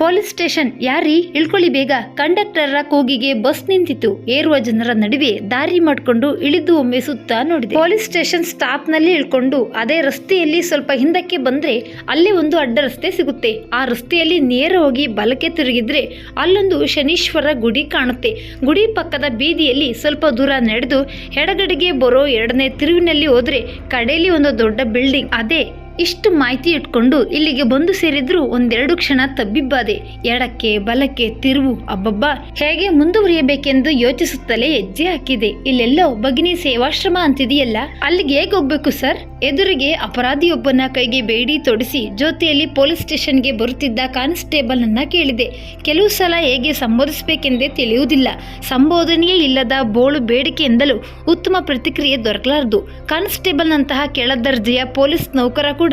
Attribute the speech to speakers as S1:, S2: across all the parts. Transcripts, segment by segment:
S1: Police station ಯಾರಿ? ಇಳ್ಕೊಳ್ಳಿ ಬೇಗ. Conductor ಕೂಗಿಗೆ bus ನಿಂತಿತು ಏರುವ ಜನರ ನಡುವೆ ದಾರಿ ಮಾಡಿಕೊಂಡು ಇಳಿದು ಒಮ್ಮೆ ಸುತ್ತ ನೋಡಿದೆ. ಪೊಲೀಸ್ ಸ್ಟೇಷನ್ ಸ್ಟಾಪ್ನಲ್ಲಿ ಇಳ್ಕೊಂಡು, ಅದೇ ರಸ್ತೆಯಲ್ಲಿ ಸ್ವಲ್ಪ ಹಿಂದಕ್ಕೆ ಬಂದ್ರೆ ಅಲ್ಲಿ ಒಂದು ಅಡ್ಡ ರಸ್ತೆ ಸಿಗುತ್ತೆ. ಆ ರಸ್ತೆಯಲ್ಲಿ ನೇರ ಹೋಗಿ ಬಲಕ್ಕೆ ತಿರುಗಿದ್ರೆ ಅಲ್ಲೊಂದು ಶನೀಶ್ವರ ಗುಡಿ ಕಾಣುತ್ತೆ. ಗುಡಿ ಪಕ್ಕದ ಬೀದಿಯಲ್ಲಿ ಸ್ವಲ್ಪ ದೂರ ನಡೆದು ಎಡಗಡೆಗೆ ಬರೋ ಎರಡನೇ ತಿರುವಿನಲ್ಲಿ ಹೋದ್ರೆ ಕಡೆಯಲ್ಲಿ ಒಂದು ದೊಡ್ಡ ಬಿಲ್ಡಿಂಗ್, ಅದೇ ಇಷ್ಟು ಮಾಹಿತಿ ಇಟ್ಕೊಂಡು ಇಲ್ಲಿಗೆ ಬಂದು ಸೇರಿದ್ರು ಒಂದೆರಡು ಕ್ಷಣ ತಬ್ಬಿಬ್ಬಾದೆ, ಎಡಕ್ಕೆ, ಬಲಕ್ಕೆ ತಿರುವು, ಅಬ್ಬಬ್ಬ, ಹೇಗೆ ಮುಂದುವರಿಯಬೇಕೆಂದು ಯೋಚಿಸುತ್ತಲೇ ಹೆಜ್ಜೆ ಹಾಕಿದೆ. ಇಲ್ಲೆಲ್ಲೋ ಭಗಿನಿ ಸೇವಾಶ್ರಮ ಅಂತಿದೆಯಲ್ಲ? ಅಲ್ಲಿಗೆ ಹೇಗೆ ಹೋಗ್ಬೇಕು ಸರ್? ಎದುರಿಗೆ ಅಪರಾಧಿಯೊಬ್ಬನ ಕೈಗೆ ಬೇಡಿ ತೊಡಿಸಿ ಜೊತೆಯಲ್ಲಿ ಪೊಲೀಸ್ ಸ್ಟೇಷನ್ಗೆ ಬರುತ್ತಿದ್ದ ಕಾನ್ಸ್ಟೇಬಲ್ ಅನ್ನ ಕೇಳಿದೆ. ಕೆಲವು ಸಲ ಹೇಗೆ ಸಂಬೋಧಿಸಬೇಕೆಂದೇ ತಿಳಿಯುವುದಿಲ್ಲ. ಸಂಬೋಧನೆಯೇ ಇಲ್ಲದ ಬೋಳು ಬೇಡಿಕೆಯಿಂದಲೂ ಉತ್ತಮ ಪ್ರತಿಕ್ರಿಯೆ ದೊರಕಲಾರದು. ಕಾನ್ಸ್ಟೇಬಲ್ ನಂತಹ ಕೆಳದರ್ಜೆಯ ಪೊಲೀಸ್ ನೌಕರ ಕೂಡ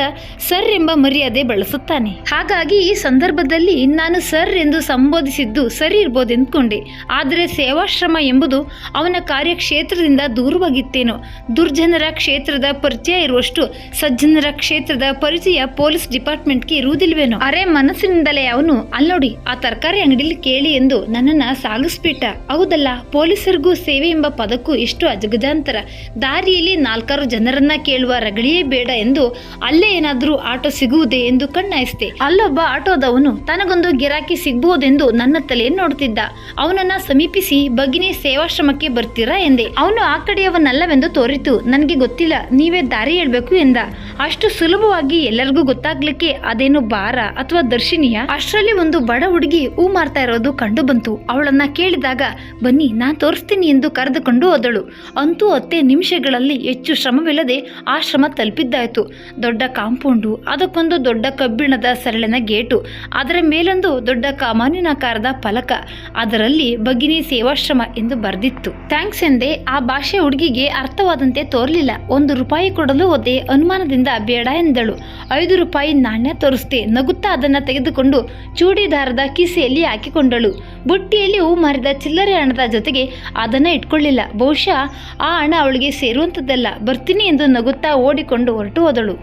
S1: ಸರ್ ಎಂಬ ಮರ್ಯಾದೆ ಬಳಸುತ್ತಾನೆ. ಹಾಗಾಗಿ ಈ ಸಂದರ್ಭದಲ್ಲಿ ನಾನು ಸರ್ ಎಂದು ಸಂಬೋಧಿಸಿದ್ದು ಸರಿ ಇರ್ಬೋದು ಎಂದ್ಕೊಂಡೆ ಆದರೆ ಸೇವಾಶ್ರಮ ಎಂಬುದು ಅವನ ಕಾರ್ಯಕ್ಷೇತ್ರದಿಂದ ದೂರವಾಗಿತ್ತೇನೋ. ದುರ್ಜನರ ಕ್ಷೇತ್ರದ ಪರಿಚಯ ಇರುವಷ್ಟು ಸಜ್ಜನರ ಕ್ಷೇತ್ರದ ಪರಿಚಯ ಪೊಲೀಸ್ ಡಿಪಾರ್ಟ್ಮೆಂಟ್ಗೆ ಇರುವುದಿಲ್ವೇನೋ ಅರೆ ಮನಸ್ಸಿನಿಂದಲೇ ಅವನು ಅಲ್ಲೋಡಿ ಆ ತರಕಾರಿ ಅಂಗಡಿಲಿ ಕೇಳಿ ಎಂದು ನನ್ನನ್ನ ಸಾಗಿಸ್ಬಿಟ್ಟ. ಹೌದಲ್ಲ, ಪೊಲೀಸರಿಗೂ ಸೇವೆ ಎಂಬ ಪದಕ್ಕೂ ಎಷ್ಟು ಅಜಗಜಾಂತರ. ದಾರಿಯಲ್ಲಿ ನಾಲ್ಕಾರು ಜನರನ್ನ ಕೇಳುವ ರಗಳಿಯೇ ಬೇಡ ಎಂದು ಅಲ್ಲೇ ಏನಾದ್ರೂ ಆಟೋ ಸಿಗುವುದೇ ಎಂದು ಕಣ್ಣಾಯಿಸಿದೆ. ಅಲ್ಲೊಬ್ಬ ಆಟೋದವನು ತನಗೊಂದು ಗಿರಾಕಿ ಸಿಗಬಹುದೆಂದು ನನ್ನ ತಲೆ ನೋಡುತ್ತಿದ್ದ ಅವನನ್ನ ಸಮೀಪಿಸಿ, ಬಗಿನಿ, ಸೇವಾಶ್ರಮಕ್ಕೆ ಬರ್ತೀರಾ? ಎಂದೆ. ಅವನು ಆ ಕಡೆಯವನಲ್ಲವೆಂದು ತೋರಿತು. ನನಗೆ ಗೊತ್ತಿಲ್ಲ, ನೀವೇ ದಾರಿ ಹೇಳ್ಬೇಕು ಎಂದ. ಅಷ್ಟು ಸುಲಭವಾಗಿ ಎಲ್ಲರಿಗೂ ಗೊತ್ತಾಗ್ಲಿಕ್ಕೆ ಅದೇನು ಬಾರ ಅಥವಾ ದರ್ಶಿನಿಯ. ಅಷ್ಟರಲ್ಲಿ ಒಂದು ಬಡ ಹುಡುಗಿ ಹೂ ಮಾರ್ತಾ ಇರೋದು ಕಂಡು ಬಂತು. ಅವಳನ್ನ ಕೇಳಿದಾಗ, ಬನ್ನಿ ನಾ ತೋರಿಸ್ತೀನಿ ಎಂದು ಕರೆದುಕೊಂಡು ಹೋದಳು. ಅಂತೂ ಅತ್ತೆ ನಿಮಿಷಗಳಲ್ಲಿ ಹೆಚ್ಚು ಶ್ರಮವಿಲ್ಲದೆ ಆಶ್ರಮ ತಲುಪಿದ್ದಾಯ್ತು. ದೊಡ್ಡ ಕಾಂಪೌಂಡು. ಅದಕ್ಕೊಂದು ದೊಡ್ಡ ಕಬ್ಬಿಣದ ಸರಳಿನ ಗೇಟು. ಅದರ ಮೇಲೊಂದು ದೊಡ್ಡ ಕಮಾನಿನಾಕಾರದ ಫಲಕ. ಅದರಲ್ಲಿ ಭಗಿನಿ ಸೇವಾಶ್ರಮ ಎಂದು ಬರೆದಿತ್ತು. ಥ್ಯಾಂಕ್ಸ್ ಎಂದೇ ಆ ಭಾಷೆ ಹುಡುಗಿಗೆ ಅರ್ಥವಾದಂತೆ ತೋರಲಿಲ್ಲ. ಒಂದು ರೂಪಾಯಿ ಕೊಡಲು ಹೋದೆ ಅನುಮಾನದಿಂದ ಬೇಡ ಎಂದಳು. ಐದು ರೂಪಾಯಿ ನಾಣ್ಯ ತೋರಿಸ್ತೆ ನಗುತ್ತಾ ಅದನ್ನ ತೆಗೆದುಕೊಂಡು ಚೂಡಿದಾರದ ಕಿಸೆಯಲ್ಲಿ ಹಾಕಿಕೊಂಡಳು. ಬುಟ್ಟಿಯಲ್ಲಿ ಹೂ ಮಾರಿದ ಚಿಲ್ಲರೆ ಹಣದ ಜೊತೆಗೆ ಅದನ್ನ ಇಟ್ಕೊಳ್ಳಿಲ್ಲ. ಬಹುಶಃ ಆ ಹಣ ಅವಳಿಗೆ ಸೇರುವಂತದ್ದಲ್ಲ. ಬರ್ತೀನಿ ಎಂದು ನಗುತ್ತಾ ಓಡಿಕೊಂಡು ಹೊರಟು ಹೋದಳು.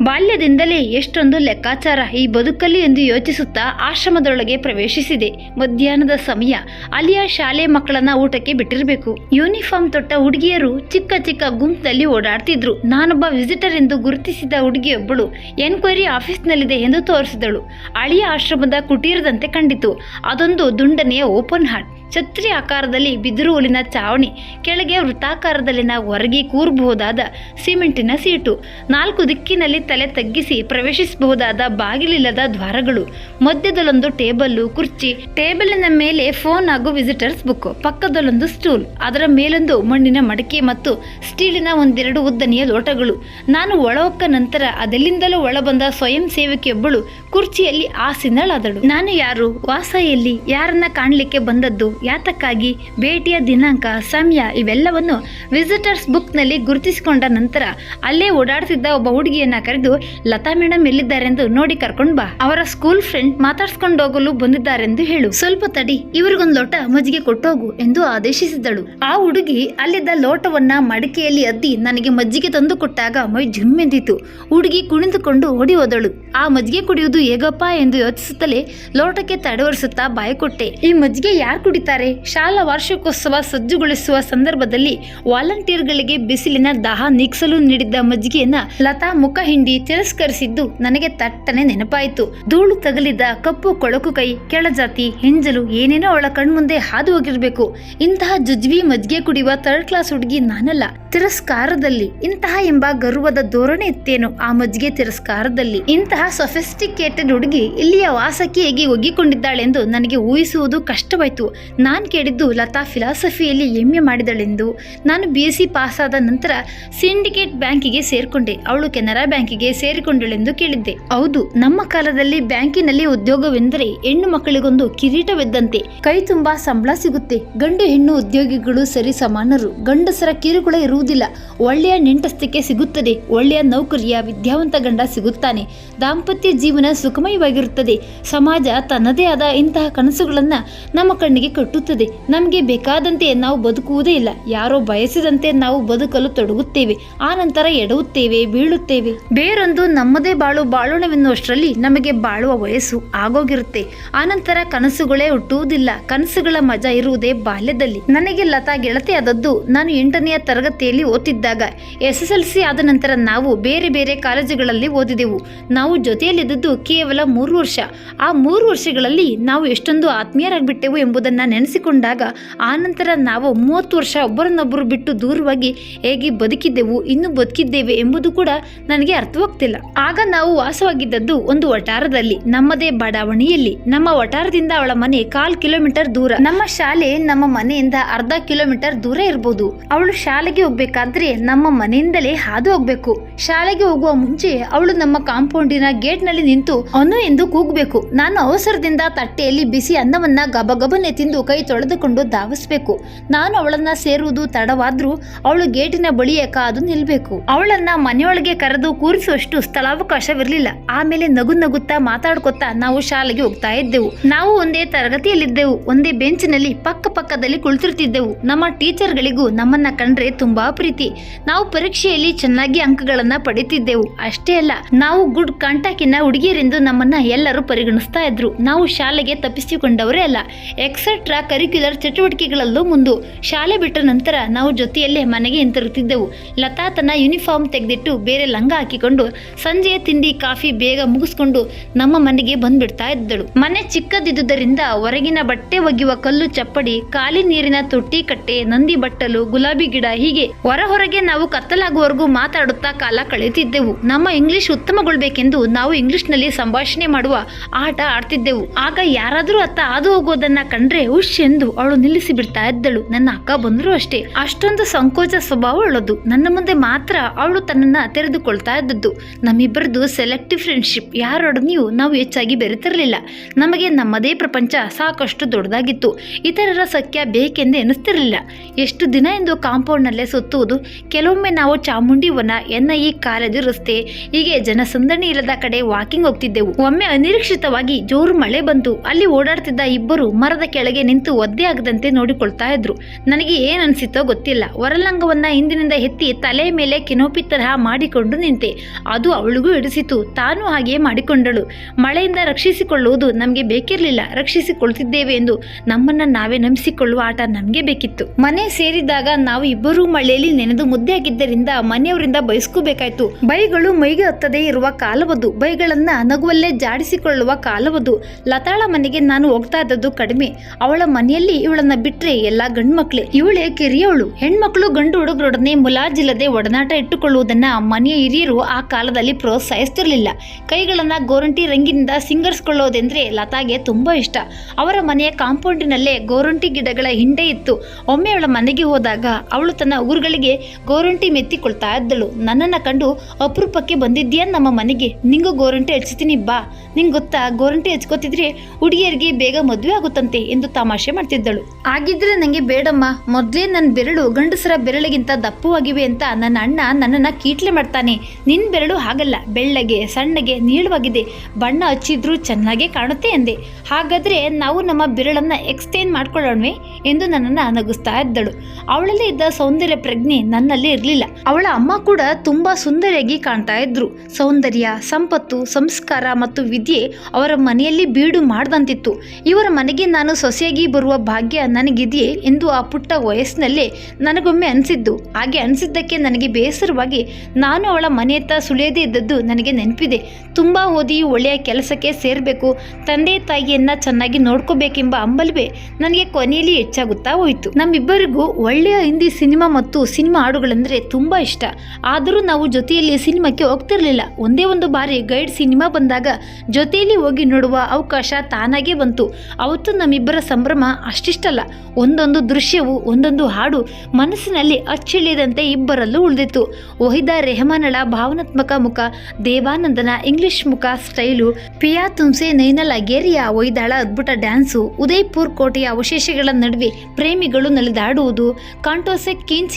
S1: ಬಾಲ್ಯದಿಂದಲೇ ಎಷ್ಟೊಂದು ಲೆಕ್ಕಾಚಾರ ಈ ಬದುಕಲ್ಲಿ ಎಂದು ಯೋಚಿಸುತ್ತಾ ಆಶ್ರಮದೊಳಗೆ ಪ್ರವೇಶಿಸಿದೆ. ಮಧ್ಯಾಹ್ನದ ಸಮಯ. ಅಲ್ಲಿಯ ಶಾಲೆ ಮಕ್ಕಳನ್ನ ಊಟಕ್ಕೆ ಬಿಟ್ಟಿರಬೇಕು. ಯೂನಿಫಾರ್ಮ್ ತೊಟ್ಟ ಹುಡುಗಿಯರು ಚಿಕ್ಕ ಚಿಕ್ಕ ಗುಂಪಿನಲ್ಲಿ ಓಡಾಡ್ತಿದ್ರು. ನಾನೊಬ್ಬ ವಿಸಿಟರ್ ಎಂದು ಗುರುತಿಸಿದ ಹುಡುಗಿಯೊಬ್ಬಳು ಎನ್ಕ್ವೈರಿ ಆಫೀಸ್ನಲ್ಲಿದೆ ಎಂದು ತೋರಿಸಿದಳು. ಅಳಿಯ ಆಶ್ರಮದ ಕುಟೀರದಂತೆ ಕಂಡಿತು. ಅದೊಂದು ದುಂಡನೆಯ ಓಪನ್ ಹಾರ್ಟ್. ಛತ್ರಿ ಆಕಾರದಲ್ಲಿ ಬಿದಿರು ಹುಲಿನ ಚಾವಣಿ. ಕೆಳಗೆ ವೃತ್ತಾಕಾರದಲ್ಲಿನ ಹೊರಗಿ ಕೂರಬಹುದಾದ ಸಿಮೆಂಟಿನ ಸೀಟು. ನಾಲ್ಕು ದಿಕ್ಕಿನಲ್ಲಿ ತಲೆ ತಗ್ಗಿಸಿ ಪ್ರವೇಶಿಸಬಹುದಾದ ಬಾಗಿಲಿಲ್ಲದ ದ್ವಾರಗಳು, ಮಧ್ಯದಲ್ಲೊಂದು ಟೇಬಲ್ಲು, ಕುರ್ಚಿ, ಟೇಬಲಿನ ಮೇಲೆ ಫೋನ್ ಹಾಗೂ ವಿಸಿಟರ್ಸ್ ಬುಕ್, ಪಕ್ಕದಲ್ಲೊಂದು ಸ್ಟೂಲ್, ಅದರ ಮೇಲೊಂದು ಮಣ್ಣಿನ ಮಡಕೆ ಮತ್ತು ಸ್ಟೀಲಿನ ಒಂದೆರಡು ಉದ್ದನೆಯ ಲೋಟಗಳು. ನಾನು ಒಳಹೊಕ್ಕ ನಂತರ ಅದೆಲ್ಲಿಂದಲೂ ಒಳಬಂದ ಸ್ವಯಂ ಸೇವಕಿಯೊಬ್ಬಳು ಕುರ್ಚಿಯಲ್ಲಿ ಆಸೀನಳಾದಳು. ನಾನು ಯಾರು? ವಾಸ ಎಲ್ಲಿ ಯಾರನ್ನ ಕಾಣಲಿಕ್ಕೆ ಬಂದದ್ದು? ಯಾತಕ್ಕಾಗಿ? ಭೇಟಿಯ ದಿನಾಂಕ, ಸಮಯ ಇವೆಲ್ಲವನ್ನು ವಿಸಿಟರ್ಸ್ ಬುಕ್ನಲ್ಲಿ ಗುರುತಿಸಿಕೊಂಡ ನಂತರ ಅಲ್ಲೇ ಓಡಾಡ್ತಿದ್ದ ಒಬ್ಬ ಹುಡುಗಿಯನ್ನ ಕರೆದು ಲತಾ ಮೇಡಮ್ ಎಲ್ಲಿದ್ದಾರೆಂದು ನೋಡಿ ಕರ್ಕೊಂಡ್ ಬಾ. ಅವರ ಸ್ಕೂಲ್ ಫ್ರೆಂಡ್ ಮಾತಾಡ್ಸ್ಕೊಂಡು ಹೋಗಲು ಬಂದಿದ್ದಾರೆಂದು ಹೇಳು. ಸ್ವಲ್ಪ ತಡಿ, ಇವ್ರಿಗೊಂದು ಲೋಟ ಮಜ್ಜಿಗೆ ಕೊಟ್ಟೋಗು ಎಂದು ಆದೇಶಿಸಿದಳು ಆ ಹುಡುಗಿ ಅಲ್ಲಿದ್ದ ಲೋಟವನ್ನ ಮಡಿಕೆಯಲ್ಲಿ ಅದ್ದಿ ನನಗೆ ಮಜ್ಜಿಗೆ ತಂದು ಕೊಟ್ಟಾಗ ಮೈ ಜುಮ್ಮೆಂದಿತು ಹುಡುಗಿ ಕುಣಿದುಕೊಂಡು ಓಡಿ ಹೋದಳು. ಆ ಮಜ್ಜಿಗೆ ಕುಡಿಯುವುದು ಹೇಗಪ್ಪ ಎಂದು ಯೋಚಿಸುತ್ತಲೇ ಲೋಟಕ್ಕೆ ತಡವರಿಸುತ್ತಾ ಬಾಯಿ ಕೊಟ್ಟೆ. ಈ ಮಜ್ಜಿಗೆ ಯಾರು ಕುಡಿತಾರೆ? ಶಾಲಾ ವಾರ್ಷಿಕೋತ್ಸವ ಸಜ್ಜುಗೊಳಿಸುವ ಸಂದರ್ಭದಲ್ಲಿ ವಾಲಂಟಿಯರ್ಗಳಿಗೆ ಬಿಸಿಲಿನ ದಾಹ ನೀಗಿಸಲು ನೀಡಿದ್ದ ಮಜ್ಜಿಗೆಯನ್ನ ಲತಾ ಮುಖ ಹಿಂಡಿ ತಿರಸ್ಕರಿಸಿದ್ದು ನನಗೆ ತಟ್ಟನೆ ನೆನಪಾಯಿತು. ಧೂಳು ತಗಲಿದ ಕಪ್ಪು ಕೊಳಕು ಕೈ ಕೆಳಜಾತಿ ಹೆಂಜಲು ಏನೇನೋ ಅವಳ ಕಣ್ಮುಂದೆ ಹಾದು ಹೋಗಿರ್ಬೇಕು. ಇಂತಹ ಜುಜ್ವಿ ಮಜ್ಜಿಗೆ ಕುಡಿಯುವ ಥರ್ಡ್ ಕ್ಲಾಸ್ ಹುಡುಗಿ ನಾನಲ್ಲ. ತಿರಸ್ಕಾರದಲ್ಲಿ ಇಂತಹ ಎಂಬ ಗರ್ವದ ಧೋರಣೆ ಇತ್ತೇನು ಆ ಮಜ್ಜಿಗೆ ತಿರಸ್ಕಾರದಲ್ಲಿ. ಇಂತಹ ಸೊಫೆಸ್ಟಿಕೇಟೆಡ್ ಹುಡುಗಿ ಇಲ್ಲಿಯ ವಾಸಕ್ಕೆ ಒಗ್ಗಿಕೊಂಡಿದ್ದಾಳೆಂದು ನನಗೆ ಊಹಿಸುವುದು ಕಷ್ಟವಾಯಿತು. ನಾನು ಕೇಳಿದ್ದು ಲತಾ ಫಿಲಾಸಫಿಯಲ್ಲಿ ಎಮ್ಮೆ ಮಾಡಿದಳೆಂದು. ನಾನು ಬಿ ಎಸ್ ಸಿ ಪಾಸಾದ ನಂತರ ಸಿಂಡಿಕೇಟ್ ಬ್ಯಾಂಕಿಗೆ ಸೇರಿಕೊಂಡೆ. ಅವಳು ಕೆನರಾ ಬ್ಯಾಂಕಿಗೆ ಸೇರಿಕೊಂಡಳೆಂದು ಕೇಳಿದ್ದೆ. ಹೌದು, ನಮ್ಮ ಕಾಲದಲ್ಲಿ ಬ್ಯಾಂಕಿನಲ್ಲಿ ಉದ್ಯೋಗವೆಂದರೆ ಹೆಣ್ಣು ಮಕ್ಕಳಿಗೊಂದು ಕಿರೀಟವೆದ್ದಂತೆ ಕೈ ತುಂಬಾ ಸಂಬಳ ಸಿಗುತ್ತೆ. ಗಂಡು ಹೆಣ್ಣು ಉದ್ಯೋಗಿಗಳು ಸರಿ ಸಮಾನರು. ಗಂಡಸರ ಕಿರುಕುಳ ಇರುವುದಿಲ್ಲ. ಒಳ್ಳೆಯ ನೆಂಟಸ್ತಿಕೆ ಸಿಗುತ್ತದೆ. ಒಳ್ಳೆಯ ನೌಕರಿಯ ವಿದ್ಯಾವಂತ ಗಂಡ ಸಿಗುತ್ತಾನೆ. ದಾಂಪತ್ಯ ಜೀವನ ಸುಖಮಯವಾಗಿರುತ್ತದೆ. ಸಮಾಜ ತನ್ನದೇ ಆದ ಇಂತಹ ಕನಸುಗಳನ್ನ ನಮ್ಮ ಕಣ್ಣಿಗೆ ಕಟ್ಟುತ್ತದೆ. ನಮಗೆ ಬೇಕಾದಂತೆ ನಾವು ಬದುಕುವುದೇ ಇಲ್ಲ. ಯಾರೋ ಬಯಸಿದಂತೆ ನಾವು ಬದುಕಲು ತೊಡಗುತ್ತೇವೆ. ಆ ನಂತರ ಎಡವುತ್ತೇವೆ, ಬೀಳುತ್ತೇವೆ. ಬೇರೊಂದು ನಮ್ಮದೇ ಬಾಳು ಬಾಳೋಣವೆನ್ನುವಷ್ಟರಲ್ಲಿ ನಮಗೆ ಬಾಳುವ ವಯಸ್ಸು ಆಗೋಗಿರುತ್ತೆ. ಆನಂತರ ಕನಸುಗಳೇ ಹುಟ್ಟುವುದಿಲ್ಲ. ಕನಸುಗಳ ಮಜಾ ಇರುವುದೇ ಬಾಲ್ಯದಲ್ಲಿ. ನನಗೆ ಲತಾ ಗೆಳತಿಯಾದದ್ದು ನಾನು ಎಂಟನೆಯ ತರಗತಿಯಲ್ಲಿ ಓದ್ತಿದ್ದಾಗ. ಎಸ್ ಎಸ್ ಎಲ್ ಸಿ ಆದ ನಂತರ ನಾವು ಬೇರೆ ಬೇರೆ ಕಾಲೇಜುಗಳಲ್ಲಿ ಓದಿದೆವು. ನಾವು ಜೊತೆಯಲ್ಲಿದ್ದದ್ದು ಕೇವಲ ಮೂರು ವರ್ಷ. ಆ ಮೂರು ವರ್ಷಗಳಲ್ಲಿ ನಾವು ಎಷ್ಟೊಂದು ಆತ್ಮೀಯರಾಗಿಬಿಟ್ಟೆವು ಎಂಬುದನ್ನು ನೆನೆಸಿಕೊಂಡಾಗ ಆನಂತರ ನಾವು ಮೂವತ್ತು ವರ್ಷ ಒಬ್ಬರನ್ನೊಬ್ಬರು ಬಿಟ್ಟು ದೂರವಾಗಿ ಹೇಗೆ ಬದುಕಿದ್ದೆವು, ಇನ್ನೂ ಬದುಕಿದ್ದೇವೆ ಎಂಬುದು ಕೂಡ ನನಗೆ ಅರ್ಥವಾಗ್ತಿಲ್ಲ. ಆಗ ನಾವು ವಾಸವಾಗಿದ್ದದ್ದು ಒಂದು ವಟಾರದಲ್ಲಿ ನಮ್ಮದೇ ಬಡಾವಣೆಯಲ್ಲಿ. ನಮ್ಮ ವಟಾರದಿಂದ ಅವಳ ಮನೆ ಕಾಲ್ ಕಿಲೋಮೀಟರ್ ದೂರ. ನಮ್ಮ ಶಾಲೆ ನಮ್ಮ ಮನೆಯಿಂದ ಅರ್ಧ ಕಿಲೋಮೀಟರ್ ದೂರ ಇರಬಹುದು ಅವಳು ಶಾಲೆಗೆ ಹೋಗ್ಬೇಕಾದ್ರೆ ನಮ್ಮ ಮನೆಯಿಂದಲೇ ಹಾದು ಹೋಗ್ಬೇಕು. ಶಾಲೆಗೆ ಹೋಗುವ ಮುಂಚೆ ಅವಳು ನಮ್ಮ ಕಾಂಪೌಂಡಿನ ಗೇಟ್ನಲ್ಲಿ ನಿಂತು, ಅನು ಎಂದು ಕೂಗ್ಬೇಕು. ನಾನು ಅವಸರದಿಂದ ತಟ್ಟೆಯಲ್ಲಿ ಬಿಸಿ ಅನ್ನವನ್ನ ಗಬಗಬನೆ ತಿಂದು ಕೈ ತೊಳೆದುಕೊಂಡು ಧಾವಿಸ್ಬೇಕು. ನಾನು ಅವಳನ್ನ ಸೇರುವುದು ತಡವಾದ್ರೂ ಅವಳು ಗೇಟಿನ ಬಳಿಯ ಕಾದು ನಿಲ್ಬೇಕು. ಅವಳನ್ನ ಮನೆಯೊಳಗೆ ಕರೆದು ಕೂರಿಸುವಷ್ಟು ಸ್ಥಳಾವಕಾಶವಿರಲಿಲ್ಲ. ಆಮೇಲೆ ನಗು ನಗುತ್ತಾ ಮಾತಾಡ್ಕೊತಾ ನಾವು ಶಾಲೆಗೆ ಹೋಗ್ತಾ ಇದ್ದೆವು. ನಾವು ಒಂದೇ ತರಗತಿಯಲ್ಲಿದ್ದೆವು. ಒಂದೇ ಬೆಂಚಿನಲ್ಲಿ ಪಕ್ಕ ಪಕ್ಕದಲ್ಲಿ ಕುಳಿತಿರ್ತಿದ್ದೆವು. ನಮ್ಮ ಟೀಚರ್ಗಳಿಗೂ ನಮ್ಮನ್ನ ಕಂಡ್ರೆ ತುಂಬಾ ಪ್ರೀತಿ. ನಾವು ಪರೀಕ್ಷೆಯಲ್ಲಿ ಚೆನ್ನಾಗಿ ಅಂಕಗಳನ್ನ ಪಡಿತಿದ್ದೆವು. ಅಷ್ಟೇ ಅಲ್ಲ, ನಾವು ಗುಡ್ ಕಾಂಟಾಕಿನ ಹುಡುಗಿಯರೆಂದು ನಮ್ಮನ್ನ ಎಲ್ಲರೂ ಪರಿಗಣಿಸ್ತಾ ಇದ್ರು. ನಾವು ಶಾಲೆಗೆ ತಪ್ಪಿಸಿಕೊಂಡವರೇ ಅಲ್ಲ. ಎಕ್ಸೆಟ್ರಾ ಕರಿಕ್ಯುಲರ್ ಚಟುವಟಿಕೆಗಳಲ್ಲೂ ಮುಂದು. ಶಾಲೆ ಬಿಟ್ಟ ನಂತರ ನಾವು ಜೊತೆಯಲ್ಲೇ ಮನೆಗೆ ಹಿಂತಿರುಗುತ್ತಿದ್ದೆವು ಲತಾ ತನ್ನ ಯೂನಿಫಾರ್ಮ್ ತೆಗೆದಿಟ್ಟು ಬೇರೆ ಲಂಗ ಹಾಕಿಕೊಂಡು ಸಂಜೆಯ ತಿಂಡಿ, ಕಾಫಿ ಬೇಗ ಮುಗಿಸ್ಕೊಂಡು ನಮ್ಮ ಮನೆಗೆ ಬಂದ್ಬಿಡ್ತಾ ಇದ್ದಳು. ಮನೆ ಚಿಕ್ಕದಿದ್ದುದರಿಂದ ಹೊರಗಿನ ಬಟ್ಟೆ ಒಗೆಯುವ ಕಲ್ಲು ಚಪ್ಪಡಿ, ಖಾಲಿ ನೀರಿನ ತೊಟ್ಟಿ ಕಟ್ಟೆ, ನಂದಿ ಬಟ್ಟಲು, ಗುಲಾಬಿ ಗಿಡ ಹೀಗೆ ಹೊರ ಹೊರಗೆ ನಾವು ಕತ್ತಲಾಗುವವರೆಗೂ ಮಾತಾಡುತ್ತಾ ಕಾಲ ಕಳೆಯುತ್ತಿದ್ದೆವು. ನಮ್ಮ ಇಂಗ್ಲಿಷ್ ಉತ್ತಮಗೊಳ್ಬೇಕೆಂದು ನಾವು ಇಂಗ್ಲಿಷ್ನಲ್ಲಿ ಸಂಭಾಷಣೆ ಮಾಡುವ ಆಟ ಆಡ್ತಿದ್ದೆವು. ಆಗ ಯಾರಾದರೂ ಅತ್ತ ಹಾದು ಹೋಗೋದನ್ನ ಕಂಡ್ರೆ ಉಶ್ ಎಂದು ಅವಳು ನಿಲ್ಲಿಸಿ ಬಿಡ್ತಾ ಇದ್ದಳು. ನನ್ನ ಅಕ್ಕ ಬಂದ್ರು ಅಷ್ಟೇ. ಅಷ್ಟೊಂದು ಸಂಕೋಚ ಸ್ವಭಾವ ಅವಳದು ನನ್ನ ಮುಂದೆ ಮಾತ್ರ ಅವಳು ತನ್ನನ್ನ ತೆರೆದುಕೊಳ್ತಾ ಇದ್ದದ್ದು. ನಮ್ಮಿಬ್ಬರದು ಸೆಲೆಕ್ಟಿವ್ ಫ್ರೆಂಡ್ಶಿಪ್ ಯಾರೊಡನೆಯೂ ನಾವು ಹೆಚ್ಚಾಗಿ ಬೆರೆತಿರಲಿಲ್ಲ. ನಮಗೆ ನಮ್ಮದೇ ಪ್ರಪಂಚ ಸಾಕಷ್ಟು ದೊಡ್ಡದಾಗಿತ್ತು. ಇತರರ ಸಖ್ಯ ಬೇಕೆಂದೇ ಎನಿಸ್ತಿರಲಿಲ್ಲ. ಎಷ್ಟು ದಿನ ಎಂದು ಕಾಂಪೌಂಡ್ನಲ್ಲೇ ಸುತ್ತುವುದು, ಕೆಲವೊಮ್ಮೆ ನಾವು ಚಾಮುಂಡಿ ವನ ಎನ್ನ ಈ ಕಾಲೇಜು ರಸ್ತೆ, ಹೀಗೆ ಜನಸಂದಣಿ ಇಲ್ಲದ ಕಡೆ ವಾಕಿಂಗ್ ಹೋಗ್ತಿದ್ದೆವು. ಒಮ್ಮೆ ಅನಿರೀಕ್ಷಿತವಾಗಿ ಜೋರು ಮಳೆ ಬಂತು. ಅಲ್ಲಿ ಓಡಾಡ್ತಿದ್ದ ಇಬ್ಬರು ಮರದ ಕೆಳಗೆ ನಿಂತು ಒದ್ದೆ ಆಗದಂತೆ ನೋಡಿಕೊಳ್ತಾ ಇದ್ರು. ನನಗೆ ಏನು ಅನ್ಸಿತೋ ಗೊತ್ತಿಲ್ಲ. ವರಲಂಗವನ್ನ ಹಿಂದಿನಿಂದ ಎತ್ತಿ ತಲೆ ಮೇಲೆ ಕೆನೋಪಿ ತರಹ ಮಾಡಿಕೊಂಡು ನಿಂತೆ. ಅದು ಅವಳಿಗೂ ಹಿಡಿಸಿತು ತಾನು ಹಾಗೆಯೇ ಮಾಡಿಕೊಂಡಳು. ಮಳೆಯಿಂದ ರಕ್ಷಿಸಿಕೊಳ್ಳುವುದು ನಮಗೆ ಬೇಕಿರಲಿಲ್ಲ. ರಕ್ಷಿಸಿಕೊಳ್ತಿದ್ದೇವೆ ಎಂದು ನಮ್ಮನ್ನ ನಾವೇ ನಂಬಿಸಿಕೊಳ್ಳುವ ಆಟ ನಮಗೆ ಬೇಕಿತ್ತು. ಮನೆ ಸೇರಿದಾಗ ನಾವು ಇಬ್ಬರೂ ಮಳೆಯಲ್ಲಿ ನೆನೆದು ಮುದ್ದೆ ಆಗಿದ್ದರಿಂದ ಮನೆಯವರಿಂದ ಬಯಸ್ಕೋಬೇಕಾಯ್ತು. ಬೈಗಳು ಮೈಗೆ ಹತ್ತದೇ ಇರುವ ಕಾಲವದು. ಬೈಗಳನ್ನ ನಗುವಲ್ಲೇ ಜಾಡಿಸಿಕೊಳ್ಳುವ ಕಾಲವದು. ಲತಾಳ ಮನೆಗೆ ನಾನು ಹೋಗ್ತಾ ಇದ್ದದ್ದು ಕಡಿಮೆ. ಅವಳ ಮನೆಯಲ್ಲಿ ಇವಳನ್ನ ಬಿಟ್ರೆ ಎಲ್ಲಾ ಗಂಡು ಮಕ್ಳೇ ಇವಳೇ ಕಿರಿಯವಳು. ಹೆಣ್ಮಕ್ಳು ಗಂಡು ಹುಡುಗರೊಡನೆ ಮುಲಾಜಿಲ್ಲದೆ ಒಡನಾಟ ಇಟ್ಟುಕೊಳ್ಳುವುದನ್ನ ಮನೆಯ ಹಿರಿಯರು ಆ ಕಾಲದಲ್ಲಿ ಪ್ರೋತ್ಸಾಹಿಸ್ತಿರಲಿಲ್ಲ. ಕೈಗಳನ್ನು ಗೋರಂಟಿ ರಂಗಿನಿಂದ ಸಿಂಗರ್ಸ್ಕೊಳ್ಳೋದೆಂದರೆ ಲತಾಗೆ ತುಂಬ ಇಷ್ಟ. ಅವರ ಮನೆಯ ಕಾಂಪೌಂಡಿನಲ್ಲೇ ಗೋರಂಟಿ ಗಿಡಗಳ ಹಿಂಡೆ ಇತ್ತು. ಒಮ್ಮೆ ಅವಳ ಮನೆಗೆ ಹೋದಾಗ ಅವಳು ತನ್ನ ಊರುಗಳಿಗೆ ಗೋರಂಟಿ ಮೆತ್ತಿಕೊಳ್ತಾ ಇದ್ದಳು. ನನ್ನನ್ನು ಕಂಡು ಅಪರೂಪಕ್ಕೆ ಬಂದಿದ್ದೀಯಾ ನಮ್ಮ ಮನೆಗೆ? ನಿಂಗೂ ಗೋರಂಟಿ ಹಚ್ಚುತ್ತೀನಿ ಬಾ. ನಿಂಗೆ ಗೊತ್ತಾ, ಗೋರಂಟಿ ಹಚ್ಕೋತಿದ್ರೆ ಹುಡುಗಿಯರಿಗೆ ಬೇಗ ಮದುವೆ ಆಗುತ್ತಂತೆ ಎಂದು ತಮಾಷೆ ಮಾಡ್ತಿದ್ದಳು. ಆಗಿದ್ರೆ ನನಗೆ ಬೇಡಮ್ಮ. ಮೊದಲೇ ನನ್ನ ಬೆರಳು ಗಂಡಸರ ಬೆರಳಿಗಿಂತ ದಪ್ಪವಾಗಿವೆ ಅಂತ ನನ್ನ ಅಣ್ಣ ನನ್ನನ್ನು ಕೀಟ್ಲೆ ಮಾಡ್ತಾನೆ. ನಿನ್ನ ಬೆರಳು ಹಾಗಲ್ಲ, ಬೆಳ್ಳಗೆ, ಸಣ್ಣಗೆ, ನೀಳವಾಗಿದೆ, ಬಣ್ಣ ಹಚ್ಚಿದ್ರೂ ಚೆನ್ನಾಗೇ ಕಾಣುತ್ತೆ ಎಂದೆ ಹಾಗಾದರೆ ನಾವು ನಮ್ಮ ಬಿರಳನ್ನು ಎಕ್ಸ್ಚೇಂಜ್ ಮಾಡ್ಕೊಳ್ಳೋಣವೆ ಎಂದು ನನ್ನನ್ನು ನಗಿಸ್ತಾ ಇದ್ದಳು. ಅವಳಲ್ಲಿ ಇದ್ದ ಸೌಂದರ್ಯ ಪ್ರಜ್ಞೆ ನನ್ನಲ್ಲಿ ಇರಲಿಲ್ಲ. ಅವಳ ಅಮ್ಮ ಕೂಡ ತುಂಬ ಸುಂದರಿಯಾಗಿ ಕಾಣ್ತಾ ಇದ್ರು. ಸೌಂದರ್ಯ, ಸಂಪತ್ತು, ಸಂಸ್ಕಾರ ಮತ್ತು ವಿದ್ಯೆ ಅವರ ಮನೆಯಲ್ಲಿ ಬೀಡು ಮಾಡ್ದಂತಿತ್ತು. ಇವರ ಮನೆಗೆ ನಾನು ಸೊಸೆಯಾಗಿ ಬರುವ ಭಾಗ್ಯ ನನಗಿದೆಯೇ ಎಂದು ಆ ಪುಟ್ಟ ವಯಸ್ಸಿನಲ್ಲೇ ನನಗೊಮ್ಮೆ ಅನಿಸಿದ್ದು. ಹಾಗೆ ಅನಿಸಿದ್ದಕ್ಕೆ ನನಗೆ ಬೇಸರವಾಗಿ ನಾನು ಅವಳ ಮನೆಯತ್ತ ಸುಳಿಯದೇ ಇದ್ದದ್ದು ನನಗೆ ನೆನಪಿದೆ. ತುಂಬ ಓದಿ ಒಳ್ಳೆಯ ಕೆಲಸಕ್ಕೆ ಸೇರಬೇಕು. ತಂದೆ ತಾಯಿಯನ್ನ ಚೆನ್ನಾಗಿ ನೋಡ್ಕೋಬೇಕೆಂಬ ಅಂಬಲ್ವೇ ನನಗೆ ಕೊನೆಯಲ್ಲಿ ಹೆಚ್ಚಾಗುತ್ತಾ ಹೋಯಿತು. ನಮ್ಮಿಬ್ಬರಿಗೂ ಒಳ್ಳೆಯ ಹಿಂದಿ ಸಿನಿಮಾ ಮತ್ತು ಸಿನಿಮಾ ಹಾಡುಗಳೆಂದರೆ ತುಂಬ ಇಷ್ಟ. ಆದರೂ ನಾವು ಜೊತೆಯಲ್ಲಿ ಸಿನಿಮಾಕ್ಕೆ ಹೋಗ್ತಿರಲಿಲ್ಲ. ಒಂದೇ ಒಂದು ಬಾರಿ ಗೈಡ್ ಸಿನಿಮಾ ಬಂದಾಗ ಜೊತೆಯಲ್ಲಿ ಹೋಗಿ ನೋಡುವ ಅವಕಾಶ ತಾನಾಗೇ ಬಂತು. ಅವತ್ತು ನಮ್ಮಿಬ್ಬರ ಸಂಭ್ರಮ ಅಷ್ಟಿಷ್ಟಲ್ಲ. ಒಂದೊಂದು ದೃಶ್ಯವು, ಒಂದೊಂದು ಹಾಡು ಮನಸ್ಸಿನಲ್ಲಿ ಅಚ್ಚಿಳಿಯದಂತೆ ಇಬ್ಬರಲ್ಲೂ ಉಳಿದಿತ್ತು. ವಹಿದಾ ರೆಹಮಾನಳ ಭಾವನಾತ್ಮಕ ಮುಖ, ದೇವಾನಂದನ ಇಂಗ್ಲಿಷ್ ಮುಖ ಸ್ಟೈಲು ಪಿಯಾ ತುಮ್ಸೆ ನೈನಲ, ಗೇರಿಯ ಒಯ್ದಾಳ ಅದ್ಭುತ ಡ್ಯಾನ್ಸು, ಉದಯ್ಪುರ್ ಕೋಟೆಯ ಅವಶೇಷಗಳ ನಡುವೆ ಪ್ರೇಮಿಗಳು ನಲಿದಾಡುವುದು, ಕಾಂಟೋಸೆ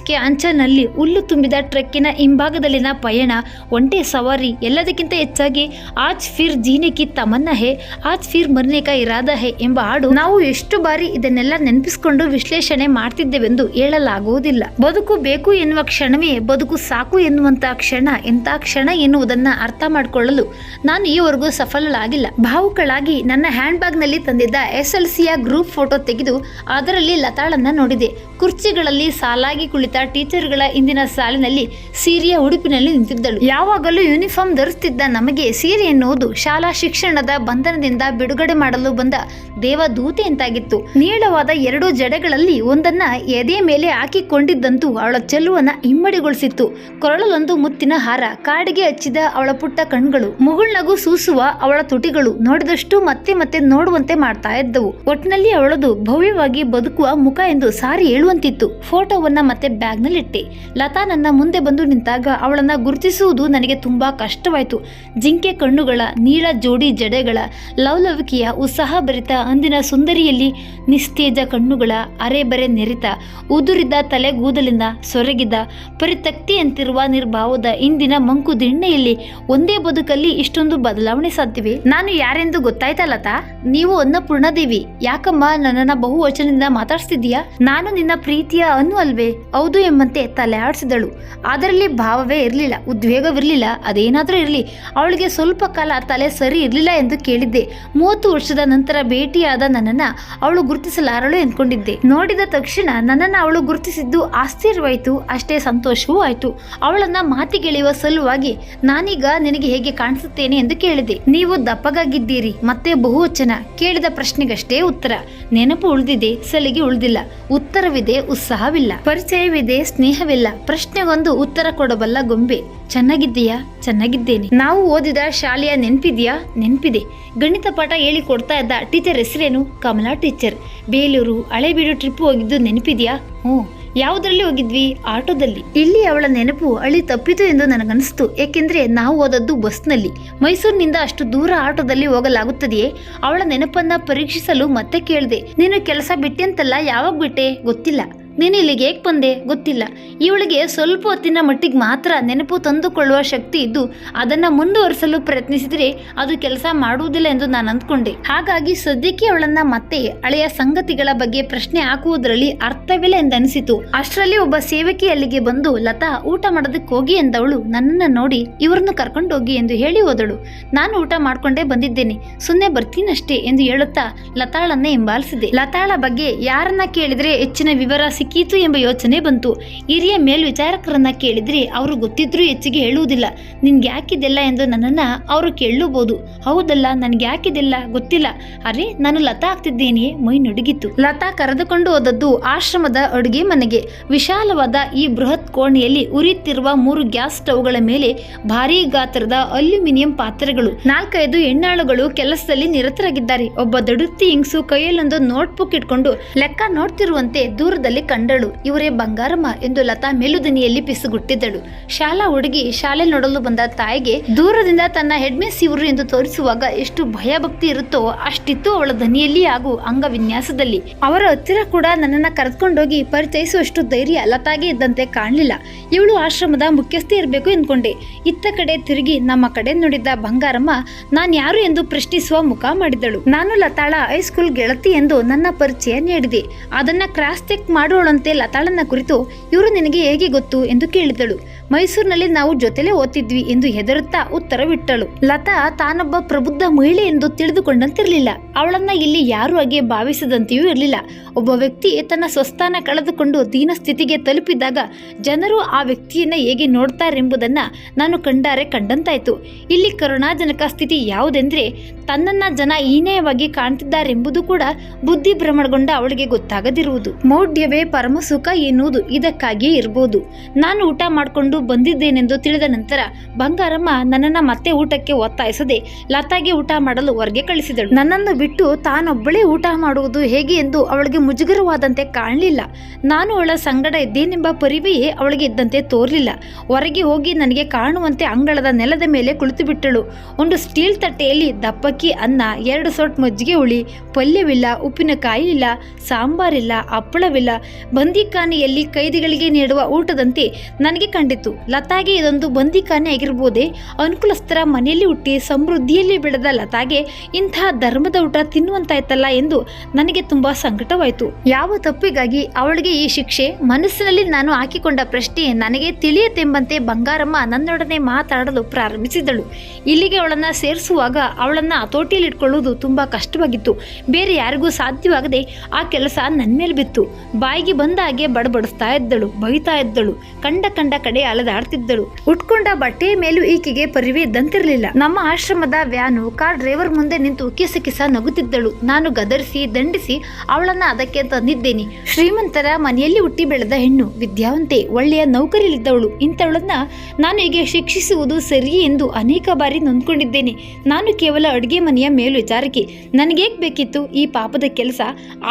S1: ಕೆ ಅಂಚನಲ್ಲಿ ಹುಲ್ಲು ತುಂಬಿದ ಟ್ರೆಕ್ಕಿನ ಹಿಂಭಾಗದಲ್ಲಿನ ಪಯಣ, ಒಂಟೆ ಸವಾರಿ, ಎಲ್ಲದಕ್ಕಿಂತ ಹೆಚ್ಚಾಗಿ ಆಜ್ ಫಿರ್ ಜೀನೆ ಕಿ ತಮನ್ನ ಹೇ, ಆಜ್ ಫಿರ್ ಮರ್ನೆ ಕಾ ಇರಾದ ಹೇ ಎಂಬ ಹಾಡು ನಾವು ಎಷ್ಟು ಬಾರಿ ಇದನ್ನೆಲ್ಲ ನೆನಪಿಸಿಕೊಂಡು ವಿಶ್ಲೇಷಣೆ ಮಾಡ್ತಿದ್ದೇವೆಂದು ಹೇಳಲಾಗುವುದಿಲ್ಲ. ಬದುಕು ಬೇಕು ಎನ್ನುವ ಕ್ಷಣವೇ ಬದುಕು ಸಾಕು ಎನ್ನುವಂತಹ ಕ್ಷಣ, ಎಂಥ ಕ್ಷಣ ಎನ್ನುವುದನ್ನ ಅರ್ಥ ಮಾಡಿಕೊಳ್ಳಲು ನಾನು ಈವರೆಗೂ ಸಫಲಳಾಗಿಲ್ಲ. ಭಾವುಕಳಾಗಿ ನನ್ನ ಹ್ಯಾಂಡ್ ಬ್ಯಾಗ್ನಲ್ಲಿ ತಂದಿದ್ದ ಎಸ್ ಎಲ್ ಸಿಯ ಗ್ರೂಪ್ ಫೋಟೋ ತೆಗೆದು ಅದರಲ್ಲಿ ಲತಾಳನ್ನ ನೋಡಿದೆ. ಕುರ್ಚಿಗಳಲ್ಲಿ ಸಾಲಾಗಿ ಕುಳಿತ ಟೀಚರ್ಗಳ ಇಂದಿನ ಸಾಲಿನಲ್ಲಿ ಸೀರೆಯ ಉಡುಪಿನಲ್ಲಿ ನಿಂತಿದ್ದಳು. ಯಾವಾಗಲೂ ಯೂನಿಫಾರ್ಮ್ ಧರಿಸುತ್ತಿದ್ದ ನಮಗೆ ಸೀರೆ ಎನ್ನುವುದು ಶಾಲಾ ಶಿಕ್ಷಣದ ಬಂಧನದಿಂದ ಬಿಡುಗಡೆ ಮಾಡಲು ಬಂದ ದೇವದೂತೆ ಅಂತಾಗಿತ್ತು ನೀಳವಾದ ಎರಡು ಜಡೆಗಳಲ್ಲಿ ಒಂದನ್ನ ಎದೆ ಮೇಲೆ ಹಾಕಿಕೊಂಡಿದ್ದಂತೂ ಅವಳ ಚೆಲುವನ್ನ ಇಮ್ಮಡಿಗೊಳಿಸಿತ್ತು ಕೊರಳಲೊಂದು ಮುತ್ತಿನ ಹಾರ ಕಾಡಿಗೆ ಹಚ್ಚಿದ ಅವಳ ಪುಟ್ಟ ಕಣ್ಗಳು ಮುಗುಳ್ನಗು ಸೂಸುವ ಅವಳ ತುಟಿಗಳು ನೋಡಿದಷ್ಟು ಮತ್ತೆ ಮತ್ತೆ ನೋಡುವಂತೆ ಮಾಡ್ತಾ ಇದ್ದವು. ಒಟ್ಟಿನಲ್ಲಿ ಅವಳದು ಭವ್ಯವಾಗಿ ಬದುಕುವ ಮುಖ ಎಂದು ಸಾರಿ ಹೇಳುವಂತಿತ್ತು. ಫೋಟೋವನ್ನ ಮತ್ತೆ ಬ್ಯಾಗ್ನಲ್ಲಿಟ್ಟೆ. ಲತಾ ನನ್ನ ಮುಂದೆ ಬಂದು ನಿಂತಾಗ ಅವಳನ್ನ ಗುರುತಿಸುವುದು ನನಗೆ ತುಂಬಾ ಕಷ್ಟವಾಯಿತು. ಜಿಂಕೆ ಕಣ್ಣುಗಳ, ನೀಳ ಜೋಡಿ ಜಡೆಗಳ, ಲವಲವಿಕೆಯ ಉತ್ಸಾಹಭರಿತ ಅಂದಿನ ಸುಂದರಿಯಲ್ಲಿ ನಿಸ್ತೇಜ ಕಣ್ಣುಗಳ, ಅರೆಬರೆ ನೆರಿತ, ಉದುರಿದ ತಲೆಗೂದಲಿನ ಸೊರಗಿದ, ಪರಿತಕ್ತಿಯಂತಿರುವ ನಿರ್ಭಾವದ ಇಂದಿನ ಮಂಕು ದಿಣ್ಣೆಯಲ್ಲಿ ಒಂದೇ ಬದುಕಲ್ಲಿ ಇಷ್ಟೊಂದು ಬದಲಾವಣೆ ಸಾಧ್ಯವೆ? ನಾನು ಯಾರೆಂದು ಗೊತ್ತಾಯ್ತಾ ತಾ ನೀವು ಅನ್ನಪೂರ್ಣದೇವಿ. ಯಾಕಮ್ಮ ನನ್ನನ್ನ ಬಹುವಚನದಿಂದ ಮಾತಾಡ್ಸ್ತಿದ್ದೀಯಾ? ನಾನು ನಿನ್ನ ಪ್ರೀತಿಯ ಅನ್ನು ಅಲ್ವೇ? ಹೌದು ಎಂಬಂತೆ ತಲೆ ಆಡಿಸಿದಳು. ಅದರಲ್ಲಿ ಭಾವವೇ ಇರಲಿಲ್ಲ, ಉದ್ವೇಗವಿರಲಿಲ್ಲ, ಅದೇನಾದರೂ ಇರಲಿ. ಅವಳಿಗೆ ಸ್ವಲ್ಪ ಕಾಲ ತಲೆ ಸರಿ ಇರಲಿಲ್ಲ ಎಂದು ಕೇಳಿದ್ದೆ. ಮೂವತ್ತು ವರ್ಷದ ನಂತರ ಭೇಟಿಯಾದ ನನ್ನನ್ನ ಅವಳು ಗುರುತಿಸಲಾರಳು ಎಂದ್ಕೊಂಡಿದ್ದೆ. ನೋಡಿದ ತಕ್ಷಣ ನನ್ನನ್ನು ಅವಳು ಗುರುತಿಸಿದ್ದು ಆಶ್ಚರ್ಯವಾಯಿತು, ಅಷ್ಟೇ ಸಂತೋಷವೂ ಆಯಿತು. ಅವಳನ್ನ ಮಾತಿಗೆಳೆಯುವ ಸಲುವಾಗಿ ನಾನೀಗ ನಿನಗೆ ಹೇಗೆ ಕಾಣಿಸುತ್ತೇನೆ ಎಂದು ಕೇಳಿದೆ. ನೀವು ದಪ್ಪಗಾಗಿದ್ದೀರಿ, ಮತ್ತೆ ಬಹುವಚನ. ಕೇಳಿದ ಪ್ರಶ್ನೆಗಷ್ಟೇ ಉತ್ತರ. ನೆನಪು ಉಳಿದಿದೆ, ಸಲಿಗೆ ಉಳಿದಿಲ್ಲ. ಉತ್ತರವಿದೆ, ಉತ್ಸಾಹವಿಲ್ಲ. ಪರಿಚಯವಿದೆ, ಸ್ನೇಹವಿಲ್ಲ. ಪ್ರಶ್ನೆಗೊಂದು ಉತ್ತರ ಕೊಡಬಲ್ಲ ಗೊಂಬೆ. ಚೆನ್ನಾಗಿದ್ದೀಯಾ? ಚೆನ್ನಾಗಿದ್ದೇನೆ. ನಾವು ಓದಿದ ಶಾಲೆಯ ನೆನಪಿದ್ಯಾ? ನೆನಪಿದೆ. ಗಣಿತ ಪಾಠ ಹೇಳಿ ಕೊಡ್ತಾ ಇದ್ದ ಟೀಚರ್ ಹೆಸರೇನು? ಕಮಲಾ ಟೀಚರ್. ಬೇಲೂರು. ಹಳೆಬೀಡು ಟ್ರಿಪ್ ಹೋಗಿದ್ದು ನೆನಪಿದ್ಯಾ? ಹ್ಞೂ. ಯಾವುದರಲ್ಲಿ ಹೋಗಿದ್ವಿ? ಆಟೋದಲ್ಲಿ. ಇಲ್ಲಿ ಅವಳ ನೆನಪು ಅಳಿ ತಪ್ಪಿತು ಎಂದು ನನಗನ್ನಿಸ್ತು. ಏಕೆಂದ್ರೆ ನಾವು ಓದದ್ದು ಬಸ್ನಲ್ಲಿ. ಮೈಸೂರಿನಿಂದ ಅಷ್ಟು ದೂರ ಆಟೋದಲ್ಲಿ ಹೋಗಲಾಗುತ್ತದೆಯೇ? ಅವಳ ನೆನಪನ್ನ ಪರೀಕ್ಷಿಸಲು ಮತ್ತೆ ಕೇಳಿದೆ, ನೀನು ಕೆಲಸ ಬಿಟ್ಟೆಂತಲ್ಲ, ಯಾವಾಗ ಬಿಟ್ಟೆ? ಗೊತ್ತಿಲ್ಲ. ನೀನು ಇಲ್ಲಿಗೆ ಹೇಗೆ ಬಂದೆ? ಗೊತ್ತಿಲ್ಲ. ಇವಳಿಗೆ ಸ್ವಲ್ಪ ಹೊತ್ತಿನ ಮಟ್ಟಿಗೆ ಮಾತ್ರ ನೆನಪು ತಂದುಕೊಳ್ಳುವ ಶಕ್ತಿ ಇದ್ದು, ಅದನ್ನು ಮುಂದುವರಿಸಲು ಪ್ರಯತ್ನಿಸಿದರೆ ಅದು ಕೆಲಸ ಮಾಡುವುದಿಲ್ಲ ಎಂದು ನಾನು ಅಂದ್ಕೊಂಡೆ. ಹಾಗಾಗಿ ಸದ್ಯಕ್ಕೆ ಅವಳನ್ನು ಮತ್ತೆ ಹಳೆಯ ಸಂಗತಿಗಳ ಬಗ್ಗೆ ಪ್ರಶ್ನೆ ಹಾಕುವುದರಲ್ಲಿ ಅರ್ಥವಿಲ್ಲ ಎಂದನಿಸಿತು. ಅಷ್ಟರಲ್ಲಿ ಒಬ್ಬ ಸೇವಕಿ ಅಲ್ಲಿಗೆ ಬಂದು, ಲತಾ, ಊಟ ಮಾಡೋದಕ್ಕೆ ಹೋಗಿ ಎಂದವಳು ನನ್ನನ್ನು ನೋಡಿ ಇವರನ್ನು ಕರ್ಕೊಂಡು ಹೋಗಿ ಎಂದು ಹೇಳಿ ಹೋದಳು. ನಾನು ಊಟ ಮಾಡಿಕೊಂಡೇ ಬಂದಿದ್ದೇನೆ. ಸುಮ್ಮನೆ ಬರ್ತೀನಷ್ಟೇ ಎಂದು ಹೇಳುತ್ತಾ ಲತಾಳನ್ನೇ ಹಿಂಬಾಲಿಸಿದೆ. ಲತಾಳ ಬಗ್ಗೆ ಯಾರನ್ನ ಕೇಳಿದರೆ ಹೆಚ್ಚಿನ ವಿವರ ಸಿಕ್ಕೀತು ಎಂಬ ಯೋಚನೆ ಬಂತು. ಹಿರಿಯ ಮೇಲ್ವಿಚಾರಕರನ್ನ ಕೇಳಿದ್ರೆ ಅವರು ಗೊತ್ತಿದ್ರೂ ಹೆಚ್ಚಿಗೆ ಹೇಳುವುದಿಲ್ಲ. ನಿನ್ಗೆ ಯಾಕಿದೆಲ್ಲ ಎಂದು ನನ್ನನ್ನ ಅವರು ಕೇಳಲೂಬಹುದು ಹೌದಲ್ಲ, ನನ್ಗೆ ಯಾಕಿದೆಲ್ಲ ಗೊತ್ತಿಲ್ಲ. ಅರೆ, ನಾನು ಲತಾ ಆಗ್ತಿದ್ದೇನೆ. ಮೈ ನಡುಗಿತ್ತು ಲತಾ ಕರೆದುಕೊಂಡು ಹೋದದ್ದು ಆಶ್ರಮದ ಅಡುಗೆ ಮನೆಗೆ. ವಿಶಾಲವಾದ ಈ ಬೃಹತ್ ಕೋಣೆಯಲ್ಲಿ ಉರಿಯುತ್ತಿರುವ ಮೂರು ಗ್ಯಾಸ್ ಸ್ಟವ್ಗಳ ಮೇಲೆ ಭಾರೀ ಗಾತ್ರದ ಅಲ್ಯೂಮಿನಿಯಂ ಪಾತ್ರೆಗಳು. ನಾಲ್ಕೈದು ಹೆಣ್ಣಾಳುಗಳು ಕೆಲಸದಲ್ಲಿ ನಿರತರಾಗಿದ್ದಾರೆ. ಒಬ್ಬ ದಡುತ್ತಿ ಹಿಂಗ್ಸು ಕೈಯಲ್ಲೊಂದು ನೋಟ್ಬುಕ್ ಇಟ್ಕೊಂಡು ಲೆಕ್ಕ ನೋಡ್ತಿರುವಂತೆ ದೂರದಲ್ಲಿ ಕಂಡಳು. ಇವರೇ ಬಂಗಾರಮ್ಮ ಎಂದು ಲತಾ ಮೇಲುದನಿಯಲ್ಲಿ ಪಿಸುಗುಟ್ಟಿದ್ದಳು. ಶಾಲಾ ಹುಡುಗಿ ಶಾಲೆ ನೋಡಲು ಬಂದ ತಾಯಿಗೆ ದೂರದಿಂದ ತನ್ನ ಹೆಡ್ಮಿಸ್ ಇವರು ಎಂದು ತೋರಿಸುವಾಗ ಎಷ್ಟು ಭಯಭಕ್ತಿ ಇರುತ್ತೋ ಅಷ್ಟಿತ್ತು ಅವಳ ದನಿಯಲ್ಲಿ ಹಾಗೂ ಅಂಗವಿನ್ಯಾಸದಲ್ಲಿ. ಅವರ ಹತ್ತಿರ ಕೂಡ ನನ್ನನ್ನ ಕರೆದುಕೊಂಡೋಗಿ ಪರಿಚಯಿಸುವಷ್ಟು ಧೈರ್ಯ ಲತಾಗೆ ಇದ್ದಂತೆ ಕಾಣಲಿಲ್ಲ. ಇವಳು ಆಶ್ರಮದ ಮುಖ್ಯಸ್ಥೆ ಇರಬೇಕು ಎಂದ್ಕೊಂಡೆ. ಇತ್ತ ಕಡೆ ತಿರುಗಿ ನಮ್ಮ ಕಡೆ ನೋಡಿದ್ದ ಬಂಗಾರಮ್ಮ, ನಾನು ಯಾರು ಎಂದು ಪ್ರಶ್ನಿಸುವ ಮುಖ ಮಾಡಿದಳು ನಾನು ಲತಾಳ ಹೈಸ್ಕೂಲ್ ಗೆಳತಿ ಎಂದು ನನ್ನ ಪರಿಚಯ ನೀಡಿದೆ. ಅದನ್ನ ಕ್ರಾಸ್ ಚೆಕ್ ಮಾಡುವಳಂತೆ ಲತಾಳನ್ನ ಕುರಿತು ಇವರು ನಿನಗೆ ಹೇಗೆ ಗೊತ್ತು ಎಂದು ಕೇಳಿದಳು. ಮೈಸೂರಿನಲ್ಲಿ ನಾವು ಜೊತೆಲೆ ಓದ್ತಿದ್ವಿ ಎಂದು ಹೆದರುತ್ತಾ ಉತ್ತರವಿಟ್ಟಳು. ಲತಾ ತಾನೊಬ್ಬ ಪ್ರಬುದ್ಧ ಮಹಿಳೆ ಎಂದು ತಿಳಿದುಕೊಂಡಂತಿರಲಿಲ್ಲ. ಅವಳನ್ನ ಇಲ್ಲಿ ಯಾರು ಹಾಗೆ ಭಾವಿಸದಂತೆಯೂ ಇರಲಿಲ್ಲ. ಒಬ್ಬ ವ್ಯಕ್ತಿ ತನ್ನ ಸ್ವಸ್ಥಾನ ಕಳೆದುಕೊಂಡು ದೀನ ಸ್ಥಿತಿಗೆ ತಲುಪಿದಾಗ ಜನರು ಆ ವ್ಯಕ್ತಿಯನ್ನ ಹೇಗೆ ನೋಡ್ತಾರೆಂಬುದನ್ನ ನಾನು ಕಂಡಾರೆ ಕಂಡಂತಾಯ್ತು. ಇಲ್ಲಿ ಕರುಣಾಜನಕ ಸ್ಥಿತಿ ಯಾವುದೆಂದ್ರೆ ತನ್ನನ್ನ ಜನ ಹೀನಯವಾಗಿ ಕಾಣ್ತಿದ್ದಾರೆಂಬುದು ಕೂಡ ಬುದ್ಧಿ ಭ್ರಮಣಗೊಂಡ ಅವಳಿಗೆ ಗೊತ್ತಾಗದಿರುವುದು. ಮೌಢ್ಯವೇ ಪರಮ ಸುಖ ಎನ್ನುವುದು ಇದಕ್ಕಾಗಿಯೇ ಇರಬಹುದು ನಾನು ಊಟ ಮಾಡಿಕೊಂಡು ಬಂದಿದ್ದೇನೆಂದು ತಿಳಿದ ನಂತರ ಬಂಗಾರಮ್ಮ ನನ್ನನ್ನು ಮತ್ತೆ ಊಟಕ್ಕೆ ಒತ್ತಾಯಿಸದೆ ಲತಾಗೆ ಊಟ ಮಾಡಲು ಹೊರಗೆ ಕಳಿಸಿದಳು. ನನ್ನನ್ನು ಬಿಟ್ಟು ತಾನೊಬ್ಬಳೇ ಊಟ ಮಾಡುವುದು ಹೇಗೆ ಎಂದು ಅವಳಿಗೆ ಮುಜುಗರವಾದಂತೆ ಕಾಣಲಿಲ್ಲ. ನಾನು ಅವಳ ಸಂಗಡ ಇದ್ದೇನೆಂಬ ಪರಿವೆಯೇ ಅವಳಿಗೆ ಇದ್ದಂತೆ ತೋರಲಿಲ್ಲ. ಹೊರಗೆ ಹೋಗಿ ನನಗೆ ಕಾಣುವಂತೆ ಅಂಗಳದ ನೆಲದ ಮೇಲೆ ಕುಳಿತು ಬಿಟ್ಟಳು ಒಂದು ಸ್ಟೀಲ್ ತಟ್ಟೆಯಲ್ಲಿ ದಪ್ಪಕ್ಕಿ, ಅನ್ನ, ಎರಡು ಸೊಟ್ ಮಜ್ಜಿಗೆ ಹುಳಿ, ಪಲ್ಯವಿಲ್ಲ, ಉಪ್ಪಿನಕಾಯಿ ಇಲ್ಲ, ಸಾಂಬಾರಿಲ್ಲ, ಹಪ್ಪಳವಿಲ್ಲ ಬಂದಿಖಾನೆಯಲ್ಲಿ ಕೈದಿಗಳಿಗೆ ನೀಡುವ ಊಟದಂತೆ ನನಗೆ ಕಂಡಿತು. ಲತಾಗೆ ಇದೊಂದು ಬಂದಿಖಾನೆ ಆಗಿರ್ಬೋದೇ? ಅನುಕೂಲಸ್ಥರ ಮನೆಯಲ್ಲಿ ಹುಟ್ಟಿ ಸಮೃದ್ಧಿಯಲ್ಲಿ ಬೆಳೆದ ಲತಾಗೆ ಇಂತಹ ಧರ್ಮದ ಊಟ ತಿನ್ನುವಂತಾಯ್ತಲ್ಲ ಎಂದು ನನಗೆ ತುಂಬಾ ಸಂಕಟವಾಯಿತು. ಯಾವ ತಪ್ಪಿಗಾಗಿ ಅವಳಿಗೆ ಈ ಶಿಕ್ಷೆ? ಮನಸ್ಸಿನಲ್ಲಿ ನಾನು ಹಾಕಿಕೊಂಡ ಪ್ರಶ್ನೆ ನನಗೆ ತಿಳಿಯತೆಂಬಂತೆ ಬಂಗಾರಮ್ಮ ನನ್ನೊಡನೆ ಮಾತಾಡಲು ಪ್ರಾರಂಭಿಸಿದಳು. ಇಲ್ಲಿಗೆ ಅವಳನ್ನ ಸೇರಿಸುವಾಗ ಅವಳನ್ನ ಹತೋಟಿಯಲ್ಲಿಟ್ಕೊಳ್ಳುವುದು ತುಂಬಾ ಕಷ್ಟವಾಗಿತ್ತು. ಬೇರೆ ಯಾರಿಗೂ ಸಾಧ್ಯವಾಗದೆ ಆ ಕೆಲಸ ನನ್ನ ಮೇಲೆ ಬಿತ್ತು. ಬಾಯಿಗೆ ಬಂದ ಹಾಗೆ ಬಡಬಡಿಸ್ತಾ ಇದ್ದಳು, ಬೈತಾ ಇದ್ದಳು, ಕಂಡ ಕಂಡ ಕಡೆ ಅಲೆದಾಡ್ತಿದ್ದಳು. ಉಟ್ಕೊಂಡ ಬಟ್ಟೆಯ ಮೇಲೂ ಈಕೆಗೆ ಪರಿವೆ ಇದ್ದಂತಿರಲಿಲ್ಲ. ನಮ್ಮ ಆಶ್ರಮದ ವ್ಯಾನು, ಕಾರ್ ಡ್ರೈವರ್ ಮುಂದೆ ನಿಂತು ಕಿಸ ಕಿಸ ನಗುತ್ತಿದ್ದಳು. ನಾನು ಗದರಿಸಿ, ದಂಡಿಸಿ ಅವಳನ್ನ ಅದಕ್ಕೆ ತಂದಿದ್ದೇನೆ ಶ್ರೀಮಂತರ ಮನೆಯಲ್ಲಿ ಹುಟ್ಟಿ ಬೆಳೆದ ಹೆಣ್ಣು, ವಿದ್ಯಾವಂತೆ, ಒಳ್ಳೆಯ ನೌಕರಿಯಲ್ಲಿದ್ದವಳು. ಇಂಥವಳನ್ನ ನಾನು ಹೀಗೆ ಶಿಕ್ಷಿಸುವುದು ಸರಿಯೇ ಎಂದು ಅನೇಕ ಬಾರಿ ನೊಂದ್ಕೊಂಡಿದ್ದೇನೆ. ನಾನು ಕೇವಲ ಅಡುಗೆ ಮನೆಯ ಮೇಲ್ವಿಚಾರಕಿ ನನಗೇಕ್ ಬೇಕಿತ್ತು ಈ ಪಾಪದ ಕೆಲಸ,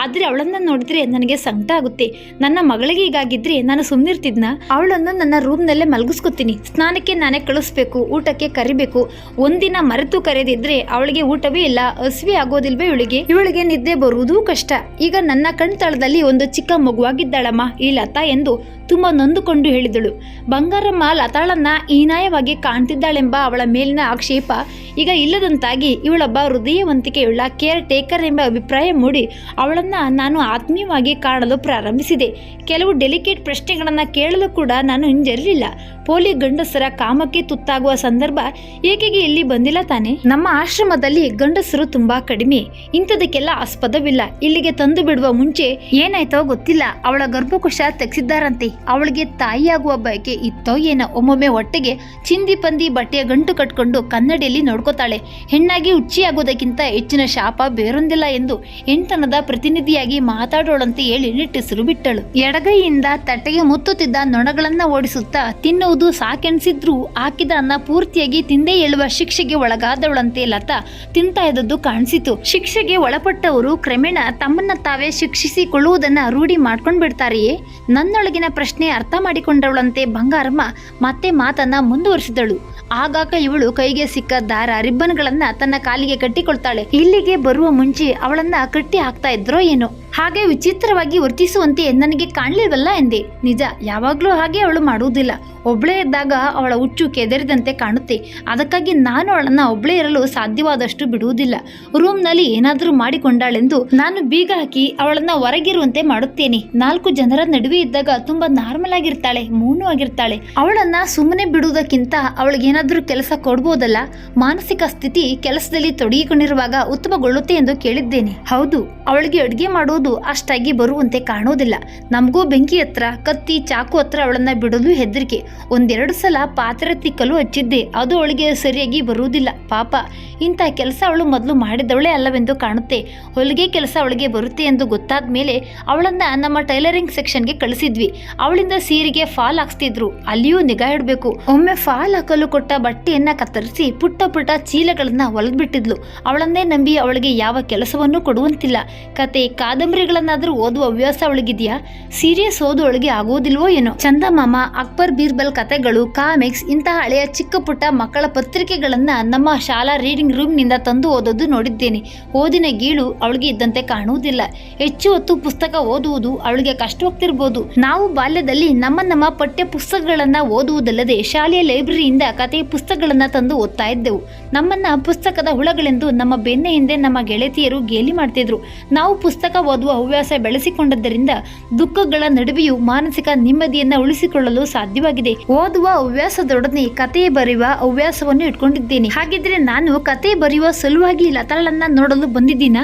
S1: ಆದರೆ ಅವಳನ್ನ ನೋಡಿದ್ರೆ ನನಗೆ ಸಂಕಟ ಆಗುತ್ತೆ. ನನ್ನ ಮಗಳಿಗೆ ಹೀಗಾಗಿದ್ರೆ ನಾನು ಸುಮ್ಮನಿರ್ತಿದ್ನ ಅವಳನ್ನು ನನ್ನ ರೂಮ್ನಲ್ಲೇ ಮಲಗಿಸ್ಕೊತೀನಿ. ಸ್ನಾನಕ್ಕೆ ನಾನೇ ಕಳಿಸ್ಬೇಕು, ಊಟಕ್ಕೆ ಕರಿಬೇಕು. ಒಂದಿನ ಮರೆತು ಕರೆದಿದ್ರೆ ಅವಳಿಗೆ ಊಟವೇ ಇಲ್ಲ, ಹಸಿವೆ ಆಗೋದಿಲ್ವೇ ಇವಳಿಗೆ? ಇವಳಿಗೆ ನಿದ್ದೆ ಬರುವುದೂ ಕಷ್ಟ. ಈಗ ನನ್ನ ಕಣ್ತಳದಲ್ಲಿ ಒಂದು ಚಿಕ್ಕ ಮಗುವಾಗಿದ್ದಾಳಮ್ಮ, ಈ ಲತಾ ಎಂದು ತುಂಬಾ ನೊಂದುಕೊಂಡು ಹೇಳಿದಳು. ಬಂಗಾರಮ್ಮ ಲತಾಳನ್ನ ಹೀನಾಯವಾಗಿ ಕಾಣ್ತಿದ್ದಾಳೆಂಬ ಅವಳ ಮೇಲಿನ ಆಕ್ಷೇಪ ಈಗ ಇಲ್ಲದಂತಾಗಿ ಇವಳೊಬ್ಬ ಹೃದಯವಂತಿಕೆಯುಳ್ಳ ಕೇರ್ ಟೇಕರ್ ಎಂಬ ಅಭಿಪ್ರಾಯ ಮೂಡಿ ಅವಳನ್ನ ನಾನು ಆತ್ಮೀಯವಾಗಿ ಕಾಣಲು ಪ್ರಾರಂಭಿಸಿದೆ ಕೆಲವು ಡೆಲಿಕೇಟ್ ಪ್ರಶ್ನೆಗಳನ್ನು ಕೇಳಲು ಕೂಡ ನಾನು ಹಿಂಜರಿಲಿಲ್ಲ. ಪೋಲಿ ಗಂಡಸರ ಕಾಮಕ್ಕೆ ತುತ್ತಾಗುವ ಸಂದರ್ಭ ಏಕೆಗೆ ಇಲ್ಲಿ ಬಂದಿಲ್ಲ ತಾನೆ? ನಮ್ಮ ಆಶ್ರಮದಲ್ಲಿ ಗಂಡಸರು ತುಂಬಾ ಕಡಿಮೆ. ಇಂಥದಕ್ಕೆಲ್ಲ ಆಸ್ಪದವಿಲ್ಲ. ಇಲ್ಲಿಗೆ ತಂದು ಬಿಡುವ ಮುಂಚೆ ಏನಾಯ್ತೋ ಗೊತ್ತಿಲ್ಲ. ಅವಳ ಗರ್ಭಕೋಶ ತೆಗೆಸಿದ್ದಾರಂತೆ. ಅವಳಿಗೆ ತಾಯಿಯಾಗುವ ಬಯಕೆ ಇತ್ತೋ ಏನೋ ಒಮ್ಮೊಮ್ಮೆ ಹೊಟ್ಟೆಗೆ ಚಿಂದಿ ಪಂದಿ ಬಟ್ಟೆಯ ಗಂಟು ಕಟ್ಕೊಂಡು ಕನ್ನಡಿಯಲ್ಲಿ ನೋಡ್ಕೋತಾಳೆ. ಹೆಣ್ಣಾಗಿ ಹುಚ್ಚಿಯಾಗೋದಕ್ಕಿಂತ ಹೆಚ್ಚಿನ ಶಾಪ ಬೇರೊಂದಿಲ್ಲ ಎಂದು ಹೆಣ್ತನದ ಪ್ರತಿನಿಧಿಯಾಗಿ ಮಾತಾಡೋಳಂತೆ ಹೇಳಿ ನಿಟ್ಟಿಸಿರು. ಬಿಟ್ಟಳು. ಎಡಗೈಯಿಂದ ತಟ್ಟೆಗೆ ಮುತ್ತುತ್ತಿದ್ದ ನೊಣಗಳನ್ನ ಓಡಿಸುತ್ತಾ ತಿನ್ನುವುದು ಸಾಕೆಣಿಸಿದ್ರೂ ಹಾಕಿದ ಅನ್ನ ಪೂರ್ತಿಯಾಗಿ ತಿಂದೇ ಹೇಳುವ ಶಿಕ್ಷೆಗೆ ಒಳಗಾದವಳಂತೆ ಲತಾ ತಿಂತಾ ಇದ್ದದ್ದು ಕಾಣಿಸಿತು. ಶಿಕ್ಷೆಗೆ ಒಳಪಟ್ಟವರು ಕ್ರಮೇಣ ತಮ್ಮನ್ನ ತಾವೇ ಶಿಕ್ಷಿಸಿಕೊಳ್ಳುವುದನ್ನ ರೂಢಿ ಮಾಡ್ಕೊಂಡ್ ಬಿಡ್ತಾರೆಯೇ ನನ್ನೊಳಗಿನ ಪ್ರಶ್ನೆ ಅರ್ಥ ಮಾಡಿಕೊಂಡವಳಂತೆ ಬಂಗಾರಮ್ಮ ಮತ್ತೆ ಮಾತನ್ನ ಮುಂದುವರಿಸಿದಳು. ಆಗಾಗ ಇವಳು ಕೈಗೆ ಸಿಕ್ಕ ದಾರ ರಿಬ್ಬನ್ಗಳನ್ನ ತನ್ನ ಕಾಲಿಗೆ ಕಟ್ಟಿಕೊಳ್ತಾಳೆ. ಇಲ್ಲಿಗೆ ಬರುವ ಮುಂಚೆ ಅವಳನ್ನ ಕಟ್ಟಿ ಹಾಕ್ತಾ ಇದ್ರೋ ಏನೋ? ಹಾಗೆ ವಿಚಿತ್ರವಾಗಿ ವರ್ತಿಸುವಂತೆ ನನಗೆ ಕಾಣ್ಲಿಲ್ವಲ್ಲ ಎಂದೆ. ನಿಜ, ಯಾವಾಗಲೂ ಹಾಗೆ ಅವಳು ಮಾಡುವುದಿಲ್ಲ. ಒಬ್ಬಳೇ ಇದ್ದಾಗ ಅವಳ ಹುಚ್ಚು ಕೆದರಿದಂತೆ ಕಾಣುತ್ತೆ. ಅದಕ್ಕಾಗಿ ನಾನು ಅವಳನ್ನ ಒಬ್ಬಳೇ ಇರಲು ಸಾಧ್ಯವಾದಷ್ಟು ಬಿಡುವುದಿಲ್ಲ. ರೂಮ್ನಲ್ಲಿ ಏನಾದರೂ ಮಾಡಿಕೊಂಡಾಳೆಂದು ನಾನು ಬೀಗ ಹಾಕಿ ಅವಳನ್ನ ಹೊರಗಿರುವಂತೆ ಮಾಡುತ್ತೇನೆ. ನಾಲ್ಕು ಜನರ ನಡುವೆ ಇದ್ದಾಗ ತುಂಬಾ ನಾರ್ಮಲ್ ಆಗಿರ್ತಾಳೆ, ಮೌನು ಆಗಿರ್ತಾಳೆ. ಅವಳನ್ನ ಸುಮ್ಮನೆ ಬಿಡುವುದಕ್ಕಿಂತ ಅವಳಿಗೇನಾದರೂ ಕೆಲಸ ಕೊಡ್ಬೋದಲ್ಲ? ಮಾನಸಿಕ ಸ್ಥಿತಿ ಕೆಲಸದಲ್ಲಿ ತೊಡಗಿಕೊಂಡಿರುವಾಗ ಉತ್ತಮಗೊಳ್ಳುತ್ತೆ ಎಂದು ಕೇಳಿದ್ದೇನೆ. ಹೌದು, ಅವಳಿಗೆ ಅಡುಗೆ ಮಾಡುವುದು ಅಷ್ಟಾಗಿ ಬರುವಂತೆ ಕಾಣೋದಿಲ್ಲ. ನಮಗೂ ಬೆಂಕಿ ಹತ್ರ, ಕತ್ತಿ, ಚಾಕು ಹತ್ರ ಅವಳನ್ನು ಬಿಡಲು ಹೆದರಿಕೆ. ಒಂದೆರಡು ಸಲ ಪಾತ್ರೆ ತಿಕ್ಕಲು ಹಚ್ಚಿದ್ದೆ, ಅದು ಅವಳಿಗೆ ಸರಿಯಾಗಿ ಬರುವುದಿಲ್ಲ. ಪಾಪ, ಇಂಥ ಕೆಲಸ ಅವಳು ಮೊದಲು ಮಾಡಿದವಳೇ ಅಲ್ಲವೆಂದು ಕಾಣುತ್ತೆ. ಹೊಲಿಗೆ ಕೆಲಸ ಅವಳಿಗೆ ಬರುತ್ತೆ ಎಂದು ಗೊತ್ತಾದ ಮೇಲೆ ಅವಳನ್ನ ನಮ್ಮ ಟೈಲರಿಂಗ್ ಸೆಕ್ಷನ್ಗೆ ಕಳಿಸಿದ್ವಿ. ಅವಳಿಂದ ಸೀರೆಗೆ ಫಾಲ್ ಹಾಕ್ಸ್ತಿದ್ರು. ಅಲ್ಲಿಯೂ ನಿಗಾ ಇಡಬೇಕು. ಒಮ್ಮೆ ಫಾಲ್ ಹಾಕಲು ಕೊಟ್ಟ ಬಟ್ಟೆಯನ್ನ ಕತ್ತರಿಸಿ ಪುಟ್ಟ ಪುಟ್ಟ ಚೀಲಗಳನ್ನ ಹೊಲದ್ಬಿಟ್ಟಿದ್ಲು. ಅವಳನ್ನೇ ನಂಬಿ ಅವಳಿಗೆ ಯಾವ ಕೆಲಸವನ್ನು ಕೊಡುವಂತಿಲ್ಲ. ಕತೆ ಕಾದಂಬರಿಗಳನ್ನಾದ್ರೂ ಓದುವ ಹವ್ಯಾಸ ಒಳಗಿದೆಯಾ ಸೀರಿಯಸ್ ಓದು ಅವಳಿಗೆ ಆಗೋದಿಲ್ವೋ ಏನೋ? ಚಂದಮಾಮ ಅಕ್ಬರ್ ಬೀರ್ಬಲ್ ಕತೆಗಳು ಕಾಮಿಕ್ಸ್, ಇಂತಹ ಹಳೆಯ ಚಿಕ್ಕ ಪುಟ್ಟ ಮಕ್ಕಳ ಪತ್ರಿಕೆಗಳನ್ನ ನಮ್ಮ ಶಾಲಾ ರೀಡಿಂಗ್ ರೂಮ್ನಿಂದ ತಂದು ಓದೋದು ನೋಡಿದ್ದೇನೆ. ಓದಿನ ಗೀಳು ಅವಳಿಗೆ ಇದ್ದಂತೆ ಕಾಣುವುದಿಲ್ಲ. ಹೆಚ್ಚು ಹೊತ್ತು ಪುಸ್ತಕ ಓದುವುದು ಅವಳಿಗೆ ಕಷ್ಟವಾಗ್ತಿರ್ಬೋದು. ನಾವು ಬಾಲ್ಯದಲ್ಲಿ ನಮ್ಮ ನಮ್ಮ ಪಠ್ಯ ಪುಸ್ತಕಗಳನ್ನ ಓದುವುದಲ್ಲದೆ ಶಾಲೆಯ ಲೈಬ್ರರಿಯಿಂದ ಕತೆ ಪುಸ್ತಕಗಳನ್ನ ತಂದು ಓದ್ತಾ ಇದ್ದೆವು. ನಮ್ಮನ್ನ ಪುಸ್ತಕದ ಹುಳಗಳೆಂದು ನಮ್ಮ ಬೆನ್ನ ಹಿಂದೆ ನಮ್ಮ ಗೆಳತಿಯರು ಗೇಲಿ ಮಾಡ್ತಿದ್ರು. ನಾವು ಪುಸ್ತಕ ಓದುವ ಹವ್ಯಾಸ ಬೆಳೆಸಿಕೊಂಡದ್ದರಿಂದ ದುಃಖಗಳ ನಡುವೆಯೂ ಮಾನಸಿಕ ನೆಮ್ಮದಿಯನ್ನ ಉಳಿಸಿಕೊಳ್ಳಲು ಸಾಧ್ಯವಾಗಿದೆ. ಓದುವ ಹವ್ಯಾಸದೊಡನೆ ಕತೆ ಬರೆಯುವ ಹವ್ಯಾಸವನ್ನು ಇಟ್ಕೊಂಡಿದ್ದೇನೆ. ಹಾಗಿದ್ರೆ ನಾನು ಕತೆ ಬರೆಯುವ ಸಲುವಾಗಿ ಲತಾಳನ್ನ ನೋಡಲು ಬಂದಿದ್ದೀನ?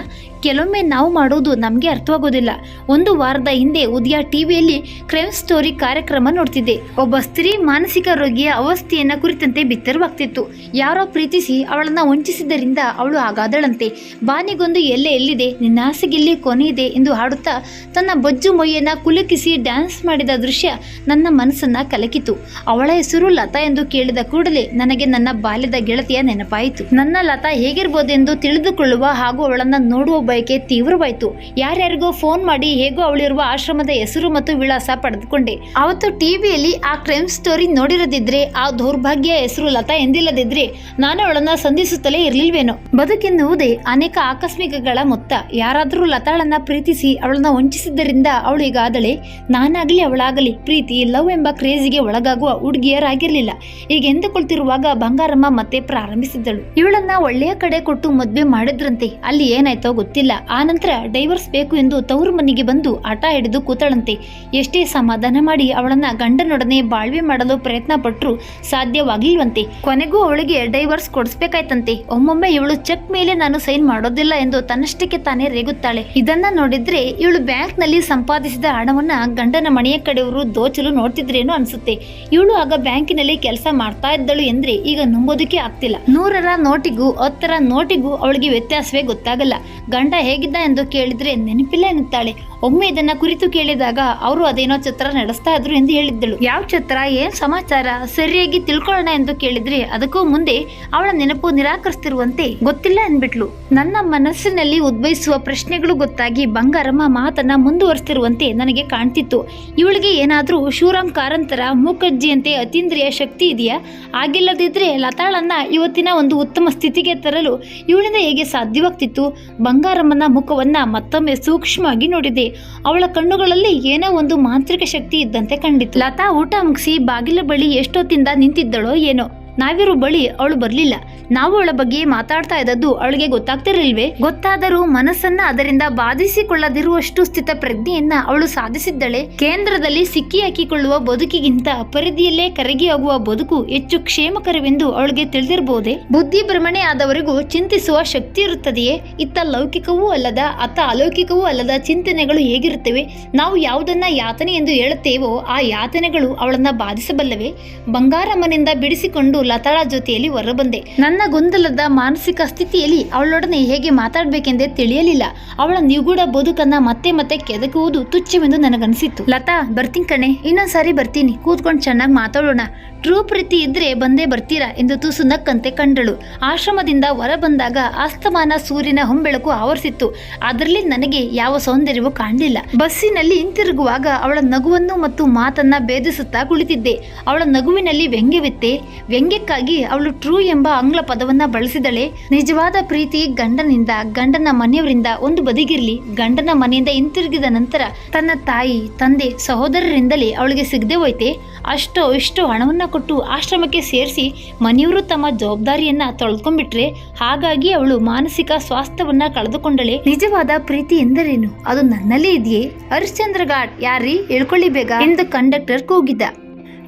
S1: ಕೆಲವೊಮ್ಮೆ ನಾವು ಮಾಡೋದು ನಮಗೆ ಅರ್ಥವಾಗೋದಿಲ್ಲ. ಒಂದು ವಾರದ ಹಿಂದೆ ಉದಯ ಟಿವಿಯಲ್ಲಿ ಕ್ರೈಮ್ ಸ್ಟೋರಿ ಕಾರ್ಯಕ್ರಮ ನೋಡ್ತಿದ್ದೆ. ಒಬ್ಬ ಸ್ತ್ರೀ ಮಾನಸಿಕ ರೋಗಿಯ ಅವಸ್ಥೆಯನ್ನ ಕುರಿತಂತೆ ಬಿತ್ತರವಾಗ್ತಿತ್ತು. ಯಾರೋ ಪ್ರೀತಿಸಿ ಅವಳನ್ನ ವಂಚಿಸಿದ್ದರಿಂದ ಅವಳು ಹಾಗಾದಳಂತೆ. ಬಾನಿಗೊಂದು ಎಲ್ಲೆ ಎಲ್ಲಿದೆ? ನಿನ್ನ ಆಸೆಗೆಲ್ಲಿ ಕೊನೆಯಿದೆ ಎಂದು ಹಾಡುತ್ತಾ ತನ್ನ ಬೊಜ್ಜು ಮೊಯ್ಯನ್ನ ಕುಲುಕಿಸಿ ಡ್ಯಾನ್ಸ್ ಮಾಡಿದ ದೃಶ್ಯ ನನ್ನ ಮನಸ್ಸನ್ನ ಕಲಕಿತು. ಅವಳ ಹೆಸರು ಲತಾ ಎಂದು ಕೇಳಿದ ಕೂಡಲೇ ನನಗೆ ನನ್ನ ಬಾಲ್ಯದ ಗೆಳತಿಯ ನೆನಪಾಯಿತು. ನನ್ನ ಲತಾ ಹೇಗಿರ್ಬೋದೆಂದು ತಿಳಿದುಕೊಳ್ಳುವ ಹಾಗೂ ಅವಳನ್ನ ನೋಡುವ ಬಯಕೆ ತೀವ್ರವಾಯಿತು. ಯಾರ್ಯಾರಿಗೋ ಫೋನ್ ಮಾಡಿ ಹೇಗೋ ಅವಳಿರುವ ಆಶ್ರಮದ ಹೆಸರು ಮತ್ತು ವಿಳಾಸ ಪಡೆದುಕೊಂಡೆ. ಅವತ್ತು ಟಿವಿಯಲ್ಲಿ ಆ ಕ್ರೈಮ್ ಸ್ಟೋರಿ ನೋಡಿರದಿದ್ರೆ, ಆ ದೌರ್ಭಾಗ್ಯ ಹೆಸರು ಲತಾ ಎಂದಿಲ್ಲದಿದ್ರೆ ನಾನು ಅವಳನ್ನ ಸಂಧಿಸುತ್ತಲೇ ಇರ್ಲಿಲ್ವೇನೋ? ಬದುಕೆನ್ನುವುದೇ ಅನೇಕ ಆಕಸ್ಮಿಕಗಳ ಮೊತ್ತ. ಯಾರಾದರೂ ಲತಾಳನ್ನ ಪ್ರೀತಿಸಿ ಅವಳನ್ನ ವಂಚಿಸಿದ್ದರಿಂದ ಅವಳಿಗಾದಳೆ ನಾನಾಗಲಿ ಅವಳಾಗಲಿ ಪ್ರೀತಿ, ಲವ್ ಎಂಬ ಕ್ರೇಜಿಗೆ ಒಳಗಾಗುವ ಹುಡುಗಿಯರಾಗಿರ್ಲಿಲ್ಲ. ಈಗ ಎಂದುಕೊಳ್ತಿರುವಾಗ ಬಂಗಾರಮ್ಮ ಮತ್ತೆ ಪ್ರಾರಂಭಿಸಿದ್ದಳು. ಇವಳನ್ನ ಒಳ್ಳೆಯ ಕಡೆ ಕೊಟ್ಟು ಮದ್ವೆ ಮಾಡಿದ್ರಂತೆ. ಅಲ್ಲಿ ಏನಾಯ್ತೋ ಗೊತ್ತಿಲ್ಲ. ಆನಂತರ ಡೈವರ್ಸ್ ಬೇಕು ಎಂದು ತವರು ಮನೆಗೆ ಬಂದು ಹಠ ಹಿಡಿದು ಕೂತಳಂತೆ. ಎಷ್ಟೇ ಸಮಾಧಾನ ಮಾಡಿ ಅವಳನ್ನ ಗಂಡನೊಡನೆ ಬಾಳ್ವೆ ಮಾಡಲು ಪ್ರಯತ್ನ ಪಟ್ಟರು ಸಾಧ್ಯವಾಗಿಲ್ವಂತೆ. ಕೊನೆಗೂ ಅವಳಿಗೆ ಡೈವರ್ಸ್ ಕೊಡಿಸ್ಬೇಕಾಯ್ತಂತೆ. ಒಮ್ಮೊಮ್ಮೆ ಇವಳು ಚೆಕ್ ಮೇಲೆ ನಾನು ಸೈನ್ ಮಾಡೋದಿಲ್ಲ ಎಂದು ತನ್ನಷ್ಟಕ್ಕೆ ತಾನೇ ರೇಗುತ್ತಾಳೆ. ಇದನ್ನ ನೋಡಿದ್ರೆ ಇವಳು ಬ್ಯಾಂಕ್ನಲ್ಲಿ ಸಂಪಾದಿಸಿದ ಹಣವನ್ನ ಗಂಡನ ಮನೆಯ ಕಡೆಯವರು ದೋಚಲು ನೋಡ್ತಿದ್ರೇನೋ ಅನ್ಸುತ್ತೆ. ಇವಳು ಆಗ ಬ್ಯಾಂಕಿನಲ್ಲಿ ಕೆಲಸ ಮಾಡ್ತಾ ಇದ್ದಳು ಎಂದ್ರೆ ಈಗ ನಂಬೋದಕ್ಕೆ ಆಗ್ತಿಲ್ಲ. ನೂರರ ನೋಟಿಗೂ ಹತ್ತರ ನೋಟಿಗೂ ಅವಳಿಗೆ ವ್ಯತ್ಯಾಸವೇ ಗೊತ್ತಾಗಲ್ಲ. ಗಂಡ ಹೇಗಿದ್ದ ಎಂದು ಕೇಳಿದ್ರೆ ನೆನಪಿಲ್ಲ ಎನ್ನುತ್ತಾಳೆ. ಒಮ್ಮೆ ಇದನ್ನ ಕುರಿತು ಕೇಳಿದಾಗ ಅವರು ಅದೇನೋ ಛತ್ರ ನಡೆಸ್ತಾ ಇದ್ರು ಎಂದು ಹೇಳಿದ್ದಳು. ಯಾವ ಛತ್ರ ಏನ್? ಸಮಾಚಾರ ಸರಿಯಾಗಿ ತಿಳ್ಕೊಳ್ಳೋಣ ಎಂದು ಕೇಳಿದ್ರೆ ಅದಕ್ಕೂ ಮುಂದೆ ಅವಳ ನೆನಪು ನಿರಾಕರಿಸ್ತಿರುವಂತೆ ಗೊತ್ತಿಲ್ಲ ಅಂದ್ಬಿಟ್ಲು ನನ್ನ ಮನಸ್ಸಿನಲ್ಲಿ ಉದ್ಭವಿಸುವ ಪ್ರಶ್ನೆಗಳು ಗೊತ್ತಾಗಿ ಬಂಗಾರಮ್ಮ ಮಾತನ್ನ ಮುಂದುವರಿಸ್ತಿರುವಂತೆ ನನಗೆ ಕಾಣ್ತಿತ್ತು. ಇವಳಿಗೆ ಏನಾದ್ರೂ ಶಿವರಾಮ್ ಕಾರಂತರ ಮೂಕಜ್ಜಿಯಂತೆ ಅತೀಂದ್ರಿಯ ಶಕ್ತಿ ಇದೆಯಾ? ಆಗಿಲ್ಲದಿದ್ರೆ ಲತಾಳನ್ನ ಇವತ್ತಿನ ಒಂದು ಉತ್ತಮ ಸ್ಥಿತಿಗೆ ತರಲು ಇವಳಿಂದ ಹೇಗೆ ಸಾಧ್ಯವಾಗ್ತಿತ್ತು? ಬಂಗಾರಮ್ಮನ ಮುಖವನ್ನ ಮತ್ತೊಮ್ಮೆ ಸೂಕ್ಷ್ಮವಾಗಿ ನೋಡಿದೆ. ಅವಳ ಕಣ್ಣುಗಳಲ್ಲಿ ಏನೋ ಒಂದು ಮಾಂತ್ರಿಕ ಶಕ್ತಿ ಇದ್ದಂತೆ ಕಂಡಿತು. ಲತಾ ಊಟ ಮುಗಿಸಿ ಬಾಗಿಲ ಬಳಿ ಎಷ್ಟೊತ್ತಿಂದ ನಿಂತಿದ್ದಳೋ ಏನೋ. ನಾವಿರೋ ಬಳಿ ಅವಳು ಬರಲಿಲ್ಲ. ನಾವು ಅವಳ ಬಗ್ಗೆ ಮಾತಾಡ್ತಾ ಇದ್ದದ್ದು ಅವಳಿಗೆ ಗೊತ್ತಾಗ್ತಿರಲಿಲ್ವೇ? ಗೊತ್ತಾದರೂ ಮನಸ್ಸನ್ನ ಅದರಿಂದ ಬಾಧಿಸಿಕೊಳ್ಳದಿರುವಷ್ಟು ಸ್ಥಿತ ಪ್ರಜ್ಞೆಯನ್ನ ಅವಳು ಸಾಧಿಸಿದ್ದಳೆ. ಕೇಂದ್ರದಲ್ಲಿ ಸಿಕ್ಕಿ ಹಾಕಿಕೊಳ್ಳುವ ಬದುಕಿಗಿಂತ ಪರಿಧಿಯಲ್ಲೇ ಕರಗಿ ಹೋಗುವ ಬದುಕು ಹೆಚ್ಚು ಕ್ಷೇಮಕರವೆಂದು ಅವಳಿಗೆ ತಿಳಿದಿರಬಹುದೇ ಬುದ್ಧಿ ಭ್ರಮಣೆ ಆದವರಿಗೂ ಚಿಂತಿಸುವ ಶಕ್ತಿ ಇರುತ್ತದೆಯೇ? ಇತ್ತ ಲೌಕಿಕವೂ ಅಲ್ಲದ, ಅತ್ತ ಅಲೌಕಿಕವೂ ಅಲ್ಲದ ಚಿಂತನೆಗಳು ಹೇಗಿರುತ್ತವೆ? ನಾವು ಯಾವುದನ್ನ ಯಾತನೆ ಎಂದು ಹೇಳುತ್ತೇವೋ ಆ ಯಾತನೆಗಳು ಅವಳನ್ನ ಬಾಧಿಸಬಲ್ಲವೇ? ಬಂಗಾರಮ್ಮನಿಂದ ಬಿಡಿಸಿಕೊಂಡು ಲತಾಳ ಜೊತೆಯಲ್ಲಿ ಹೊರಬಂದೆ. ನನ್ನ ಗೊಂದಲದ ಮಾನಸಿಕ ಸ್ಥಿತಿಯಲ್ಲಿ ಅವಳೊಡನೆ ಹೇಗೆ ಮಾತಾಡಬೇಕೆಂದೇ ತಿಳಿಯಲಿಲ್ಲ. ಅವಳ ನಿಗೂಢ ಬದುಕನ್ನ ಮತ್ತೆ ಮತ್ತೆ ಕೆದಕುವುದು ತುಚ್ಛವೆಂದು ನನಗನಿಸಿತ್ತು. ಲತಾ, ಬರ್ತೀನಿ ಕಣೆ. ಇನ್ನೊಂದ್ಸಾರಿ ಬರ್ತೀನಿ. ಕೂತ್ಕೊಂಡು ಚೆನ್ನಾಗಿ ಮಾತಾಡೋಣ. ಟ್ರೂ ಪ್ರೀತಿ ಇದ್ರೆ ಬಂದೇ ಬರ್ತೀರಾ ಎಂದು ತುಸು ನಕ್ಕಂತೆ ಕಂಡಳು. ಆಶ್ರಮದಿಂದ ಹೊರ ಬಂದಾಗ ಅಸ್ತಮಾನ ಸೂರ್ಯನ ಹೊಂಬೆಳಕು ಆವರಿಸಿತ್ತು. ಅದರಲ್ಲಿ ನನಗೆ ಯಾವ ಸೌಂದರ್ಯವೂ ಕಾಣಲಿಲ್ಲ. ಬಸ್ಸಿನಲ್ಲಿ ಹಿಂತಿರುಗುವಾಗ ಅವಳ ನಗುವನ್ನು ಮತ್ತು ಮಾತನ್ನ ಭೇದಿಸುತ್ತಾ ಕುಳಿತಿದ್ದೆ. ಅವಳ ನಗುವಿನಲ್ಲಿ ವ್ಯಂಗ್ಯವಿತ್ತೆ. ವ್ಯಂಗ್ಯಕ್ಕಾಗಿ ಅವಳು ಟ್ರೂ ಎಂಬ ಆಂಗ್ಲ ಪದವನ್ನ ಬಳಸಿದಳೆ. ನಿಜವಾದ ಪ್ರೀತಿ ಗಂಡನಿಂದ, ಗಂಡನ ಮನೆಯವರಿಂದ ಒಂದು ಬದಿಗಿರ್ಲಿ. ಗಂಡನ ಮನೆಯಿಂದ ಹಿಂತಿರುಗಿದ ನಂತರ ತನ್ನ ತಾಯಿ, ತಂದೆ, ಸಹೋದರರಿಂದಲೇ ಅವಳಿಗೆ ಸಿಗದೆ ಹೋಯ್ತೆ. ಅಷ್ಟೋ ಇಷ್ಟೋ ಹಣವನ್ನ ಕೊಟ್ಟು ಆಶ್ರಮಕ್ಕೆ ಸೇರಿಸಿ ಮನೆಯವರು ತಮ್ಮ ಜವಾಬ್ದಾರಿಯನ್ನ ತೊಳೆದುಕೊಂಡ್ಬಿಟ್ರೆ ಹಾಗಾಗಿ ಅವಳು ಮಾನಸಿಕ ಸ್ವಾಸ್ಥ್ಯವನ್ನ ಕಳೆದುಕೊಂಡಳೆ. ನಿಜವಾದ ಪ್ರೀತಿ ಎಂದರೇನು? ಅದು ನನ್ನಲ್ಲೇ ಇದೆಯೇ? ಹರಿಶ್ಚಂದ್ರ ಘಾಟ್ ಯಾರೀ ಹೇಳ್ಕೊಳ್ಳಿ ಬೇಗ ಎಂದು ಕಂಡಕ್ಟರ್ ಕೂಗಿದ್ದ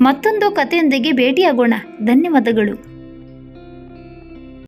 S1: ಮತ್ತೊಂದು ಕಥೆಯೊಂದಿಗೆ ಭೇಟಿಯಾಗೋಣ. ಧನ್ಯವಾದಗಳು.